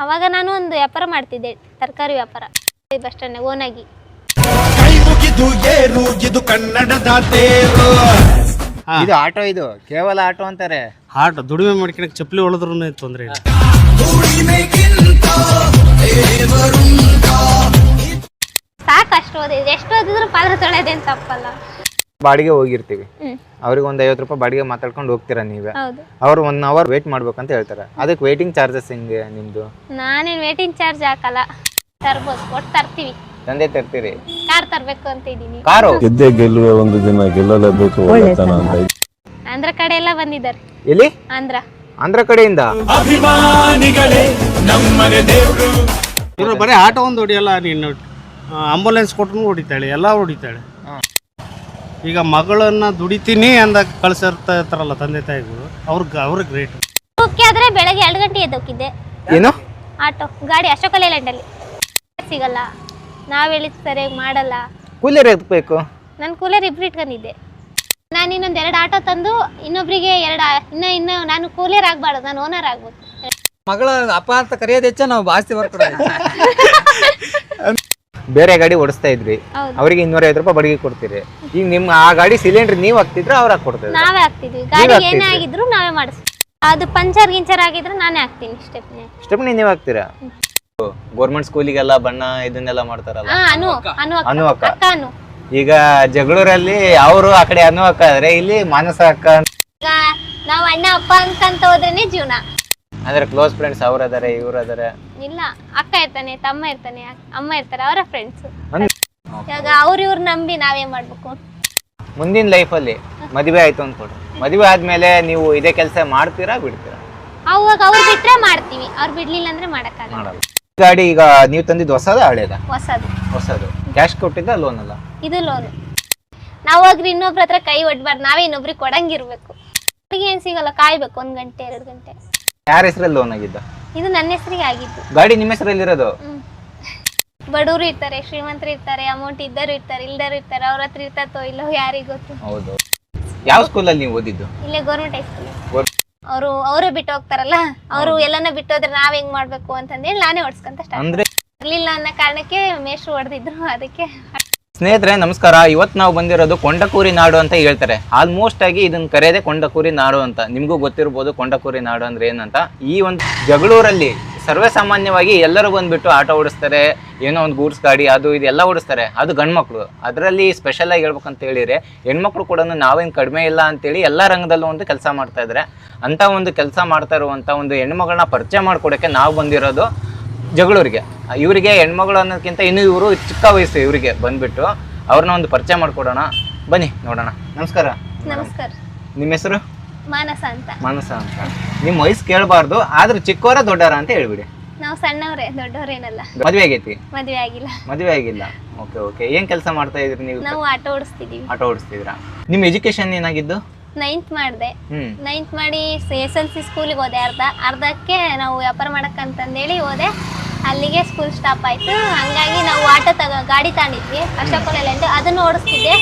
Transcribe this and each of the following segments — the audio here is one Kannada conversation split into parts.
ಅವಾಗ ನಾನು ಒಂದು ವ್ಯಾಪಾರ ಮಾಡ್ತಿದ್ದೆ ತರಕಾರಿ ವ್ಯಾಪಾರ. ಬಸ್ ಸ್ಟ್ಯಾಂಡ್ ಓನಾಗಿ. ಇದು ಕನ್ನಡದ ತೇರು. ಇದು ಆಟೋ ಇದು ಕೇವಲ ಆಟೋ ಅಂತಾರೆ. ಹಾಟ್ ದುಡಿಮೆ ಮಾಡ್ಕೊಳಕ್ ಚಪ್ಪಲಿ ಹೊಳೆದ್ರು ತೊಂದ್ರೆ ಇಲ್ಲ. ಸಾಕಷ್ಟು ಅಷ್ಟು ಓದಿದ್ರೆ ಎಷ್ಟು ಓದಿದ್ರು ಪಾತ್ರ ತೊಳೆದೇನು ತಪ್ಪಲ್ಲ. ಬಾಡಿಗೆ ಹೋಗಿರ್ತೀವಿ. ಅವ್ರಿಗೆ ಒಂದ್ ಐವತ್ತು ರೂಪಾಯಿ ಬಾಡಿಗೆ ಮಾತಾಡ್ಕೊಂಡು ಹೋಗ್ತೀರಾ ನೀವೇ? ಅವ್ರು ಒನ್ ಅವರ್ ವೇಟ್ ಮಾಡ್ಬೇಕಂತ ಹೇಳ್ತಾರೆ. ಅದಕ್ಕೆ ವೇಟಿಂಗ್ ಚಾರ್ಜಸ್ ಹೆಂಗೆ ನಿಮ್ದು? ನಾನೇನ್ ವೇಟಿಂಗ್ ಚಾರ್ಜ್ ಹಾಕಲ್ಲ. ತರ್ಬೋದು ಒಟ್ಟು ತರ್ತೀವಿ. ತಂದೆ ತರ್ತೀರಿ? ಕಾರ್ ತರಬೇಕು ಅಂತ ಇದ್ದೀನಿ. ಕಾರು? ಗೆದ್ದೆ ಗೆಲ್ಲುವೆ ಒಂದು ದಿನ ಗೆಲ್ಲಲೇಬೇಕು ಒಳ್ಳೆತನ ಅಂತ ಆಂಧ್ರ ಕಡೆ ಎಲ್ಲ ಬಂದಿದ್ದಾರೆ. ಎಲ್ಲಿ? ಆಂಧ್ರ. ಆಂಧ್ರ ಕಡೆಯಿಂದ? ಅಭಿಮಾನಿಗಳೇ ನಮ್ಮನೆ ದೇವರು. ಇವರು ಬರೀ ಆಟೋ ಒಂದು ಹೊಡಿಯಲ್ಲ ನೀನು. ಆಂಬುಲೆನ್ಸ್ ಕೊಟ್ಟರು ಹೊಡಿತಾಳೆ ಎಲ್ಲ ಹೊಡಿತಾಳೆ. ಈಗ ಮಗಳನ್ನ ದುಡಿತೀನಿ ಅಂದ ಕಳ್ಸಿರ್ತಾರಲ್ಲ ತಂದೆ ತಾಯಿಗಳು ಅವ್ರಿಗೆ ಅವ್ರಿಗೆ ಗ್ರೇಟ್ ಓಕೆ ಆದರೆ ಬೆಳಗ್ಗೆ ಎರಡು ಗಂಟೆ ಎದ್ದೋಗಿದ್ದೆ ಏನು? ಆಟೋ ಗಾಡಿ ಅಶೋಕ ಲೇಲ್ಯಾಂಡಲ್ಲಿ ಸಿಗಲ್ಲ. ನಾವ್ ಹೇಳಿದ್ ಸರಿಯಾಗಿ ಮಾಡಲ್ಲ. ಕೂಲರ್ ಎದ್ಬೇಕು ನಾನು ಕೂಲರ್ ಇಬ್ರು ಇಟ್ಕೊಂಡಿದ್ದೆ. ನಾನು ಇನ್ನೊಂದು ಎರಡು ಆಟೋ ತಂದು ಇನ್ನೊಬ್ರಿಗೆ ಎರಡು ಇನ್ನ ಇನ್ನ ನಾನು ಕೂಲರ್ ಆಗ್ಬಾರ್ದು ನಾನು ಓನರ್ ಆಗ್ಬೋದು. ಮಗಳ ಅಪ್ಪ ಅಂತ ಕರೆಯೋದು ಹೆಚ್ಚ ನಾವು ಬಾಸ್ತಿ ಬರ್ಕೊಡೋದು ಬೇರೆ ಗಾಡಿ ಓಡಿಸ್ತಾ ಇದ್ರಿ ಹೌದು. ಅವರಿಗೆ ಇನ್ನೂರೈವತ್ತು ರೂಪಾಯಿ ಬಾಡಿಗೆ ಕೊಡ್ತೀರಿ. ಈಗ ನಿಮ್ ಆ ಗಾಡಿ ಸಿಲಿಂಡರ್ ನೀವ್ ಹಾಕ್ತಿದ್ರೆ ಅವ್ರ ಹಾಕೊಡ್ತಾರೆ ನಾವೇ ಹಾಕ್ತಿದ್ವಿ. ಗಾಡಿ ಏನೇ ಹಾಕ್ತಿದ್ರಿ? ಆಗಿದ್ರು ನಾವೇ ಮಾಡಿಸ್ತೀವಿ. ಅದು ಪಂಚರ್ ಗಿಂಚರ್ ಆಗಿದ್ರೆ ನಾನೇ ಹಾಕ್ತೀನಿ ಸ್ಟೆಪ್ನೇ. ಸ್ಟೆಪ್ನಿ ನೀವು ಹಾಕ್ತೀರಾ? ಗೌರ್ಮೆಂಟ್ ಸ್ಕೂಲಿಗೆಲ್ಲ ಬಣ್ಣ ಇದನ್ನೆಲ್ಲ ಮಾಡ್ತಾರಲ್ಲ. ಹಾ ಅನು ಅನು ಅಕ್ಕ ಅನು ಅಕ್ಕ. ಅಕ್ಕ ಅನು. ಈಗ ಜಗಳೂರಲ್ಲಿ ಅವರು ಆ ಕಡೆ ಅನು ಅಕ್ಕ ಆದ್ರೆ ಇಲ್ಲಿ ಮಾನಸ ಅಕ್ಕ ಈಗ ನಾವು ಅಣ್ಣ ಅಪ್ಪ ಅಂತ ಹೋದ್ರೇನೆ ಜೀವನ. ಅಂದ್ರೆ ಕ್ಲೋಸ್ ಫ್ರೆಂಡ್ಸ್ ಅವ್ರ ಅದಾರೆ ಇವ್ರ ಅದಾರೆ? ಇಲ್ಲ ಅಕ್ಕ ಇರ್ತಾನೆ ತಮ್ಮ ಇರ್ತಾನೆ ಅಕ್- ಅಮ್ಮ ಇರ್ತಾರೆ ಅವರ ಫ್ರೆಂಡ್ಸ್ ಈಗ ಇವಾಗ ಅವ್ರ ಇವ್ರ ನಂಬಿ ನಾವೇ ಮಾಡ್ಬೇಕು? ಮುಂದಿನ ಲೈಫಲ್ಲಿ ಮದುವೆ ಆಯ್ತು ಅಂದ್ಕೊಡು ಮದುವೆ ಆದ್ಮೇಲೆ ನೀವು ಇದೇ ಕೆಲಸ ಮಾಡ್ತೀರಾ ಬಿಡ್ತೀರಾ? ಅವಾಗ ಅವ್ರು ಬಿಟ್ರೆ ಮಾಡ್ತೀವಿ. ಅವ್ರು ಬಿಡ್ಲಿಲ್ಲ ಅಂದ್ರೆ ಮಾಡಕ್ಕಾಗಲ್ಲ. ಮಾಡಲ್ಲ. ಗಾಡಿ ಈಗ ನೀವು ತಂದಿದ್ದು ಹೊಸದ ಹಳೇದ? ಹೊಸದು. ಹೊಸದು. ಕ್ಯಾಶ್ ಕೊಟ್ಟಿದ್ದ ಲೋನ್ ಅಲ್ಲ? ಇದು ಲೋನ್ ನಾವು ಹೋಗ್ರಿ ಇನ್ನೊಬ್ರ ಹತ್ರ ಕೈ ಒಡ್ಬಾರ್ದು. ನಾವೇ ಇನ್ನೊಬ್ರಿಗೆ ಕೊಡಂಗಿರ್ಬೇಕು. ಅವ್ರಿಗೆ ಏನ್ ಸಿಗಲ್ಲ ಕಾಯ್ಬೇಕು. ಒಂದ್ ಗಂಟೆ ಎರಡು ಗಂಟೆ. ಯಾರ ಹೆಸರಲ್ಲಿ ಲೋನ್ ಆಗಿದ್ದ? ಇದು ನನ್ನ ಹೆಸರಿಗೆ ಆಗಿತ್ತು ಗಾಡಿ ನಿಮ್ಮ ಹೆಸರಲ್ಲಿ ಇರೋದು. ಬಡವರು ಇರ್ತಾರೆ ಶ್ರೀಮಂತರು ಇರ್ತಾರೆ ಅಮೌಂಟ್ ಇದ್ದರು ಇರ್ತಾರೆ ಇಲ್ದರು ಇರ್ತಾರೆ ಅವ್ರ ಹತ್ರ ಇರ್ತತೋ ಇಲ್ಲೋ ಯಾರಿಗ್ ಗೊತ್ತು? ಹೌದು. ಯಾವ ಸ್ಕೂಲಲ್ಲಿ ನೀವು ಓದಿದ್ದು? ಇಲ್ಲೇ ಗೌರ್ಮೆಂಟ್ ಹೈಸ್ಕೂಲ್ ಅವರು ಅವರೇ ಬಿಟ್ಟು ಹೋಗ್ತಾರಲ್ಲ? ಅವರು ಎಲ್ಲಾನ ಬಿಟ್ಟು ಹೋದ್ರೆ ನಾವ್ ಹೆಂಗ್ ಮಾಡ್ಬೇಕು ಅಂತಂದೇಳಿ ನಾನೇ ಹೊಡ್ಸ್ಕೊಂತ ಸ್ಟಾರ್ಟ್ ಅಂದ್ರೆ? ಇರ್ಲಿಲ್ಲ ಅನ್ನೋ ಕಾರಣಕ್ಕೆ ಮೇಷ್ರು ಹೊಡೆದಿದ್ರು ಅದಕ್ಕೆ ಸ್ನೇಹಿತರೆ, ನಮಸ್ಕಾರ. ಇವತ್ತು ನಾವು ಬಂದಿರೋದು ಕೊಂಡಕೂರಿ ನಾಡು ಅಂತ ಹೇಳ್ತಾರೆ. ಆಲ್ಮೋಸ್ಟ್ ಆಗಿ ಇದನ್ನ ಕರೆಯದೆ ಕೊಂಡಕೂರಿ ನಾಡು ಅಂತ. ನಿಮಗೂ ಗೊತ್ತಿರ್ಬೋದು ಕೊಂಡಕೂರಿ ನಾಡು ಅಂದ್ರೆ ಏನಂತ. ಈ ಒಂದು ಜಗಳೂರಲ್ಲಿ ಸರ್ವೇ ಸಾಮಾನ್ಯವಾಗಿ ಎಲ್ಲರೂ ಬಂದ್ಬಿಟ್ಟು ಆಟೋ ಓಡಿಸ್ತಾರೆ. ಏನೋ ಒಂದು ಗೂಡ್ಸ್ ಗಾಡಿ, ಅದು ಇದು ಎಲ್ಲ ಓಡಿಸ್ತಾರೆ. ಅದು ಗಂಡ್ಮಕ್ಳು. ಅದರಲ್ಲಿ ಸ್ಪೆಷಲ್ ಆಗಿ ಹೇಳ್ಬೇಕಂತ ಹೇಳಿದ್ರೆ, ಹೆಣ್ಮಕ್ಳು ಕೂಡ ನಾವೇನು ಕಡಿಮೆ ಇಲ್ಲ ಅಂತೇಳಿ ಎಲ್ಲ ರಂಗದಲ್ಲೂ ಒಂದು ಕೆಲಸ ಮಾಡ್ತಾ ಇದ್ದಾರೆ ಅಂತ ಒಂದು ಕೆಲಸ ಮಾಡ್ತಾ ಇರುವಂಥ ಒಂದು ಹೆಣ್ಮಗಳನ್ನ ಪರಿಚಯ ಮಾಡಿಕೊಡೋಕ್ಕೆ ನಾವು ಬಂದಿರೋದು ಜಗಳೂರಿಗೆ. ಇವರಿಗೆ ಹೆಣ್ಮಗಳು ಅನ್ನೋದಕ್ಕಿಂತ ಇನ್ನು ಇವರು ಚಿಕ್ಕ ವಯಸ್ಸು ಇವರಿಗೆ ಬಂದ್ಬಿಟ್ಟು ಅವ್ರನ್ನ ಒಂದು ಪರಿಚಯ ಮಾಡ್ಕೊಡೋಣ. ಬನ್ನಿ ನೋಡೋಣ. ನಮಸ್ಕಾರ. ನಮಸ್ಕಾರ. ನಿಮ್ಮ ಹೆಸರು? ಮಾನಸ ಅಂತ. ಮಾನಸ ಅಂತ. ನಿಮ್ಮ ವಯಸ್ಸು ಕೇಳಬಾರ್ದು ಆದ್ರೆ ಚಿಕ್ಕವರ ದೊಡ್ಡವರ ಅಂತ ಹೇಳ್ಬಿಡಿ. ನಾವು ಸಣ್ಣವರೇ ದೊಡ್ಡವರೇನಲ್ಲ. ಮದುವೆ ಆಗೈತಿ? ಮದುವೆ ಆಗಿಲ್ಲ. ಮದುವೆ ಆಗಿಲ್ಲ. Okay okay. ಏನ್ ಕೆಲಸ ಮಾಡ್ತಾ ಇದ್ರಿ ನೀವು? ನಾವು ಆಟೋ ಓಡಿಸ್ತಿದೀವಿ. ಆಟೋ ಓಡಿಸ್ತಿದ್ರಾ ನಿಮ್ಮ ಎಜುಕೇಶನ್ ಏನಾಗಿದ್ದು? ನೈನ್ತ್ ಮಾಡಿದೆ. ನೈನ್ತ್ ಮಾಡಿ ಎಸ್ ಎಲ್ ಸಿ ಸ್ಕೂಲಿಗೆ ಹೋದೆ ಅರ್ಧ ಅರ್ಧಕ್ಕೆ ನಾವು ವ್ಯಾಪಾರ ಮಾಡಕ್ಕಂತಂದೇಳಿ ಹೋದೆ. ಅಲ್ಲಿಗೆ ಸ್ಕೂಲ್ ಸ್ಟಾಪ್ ಆಯ್ತು. ಹಂಗಾಗಿ ನಾವು ಆಟೋ ತಗೋ ಗಾಡಿ ತಗೊಂಡಿದ್ವಿ ಅಶೋಕ್ ಲೈಲ್ಯಾಂಡ್ ಅದನ್ನ ಓಡಿಸ್ತಿದ್ದೆ.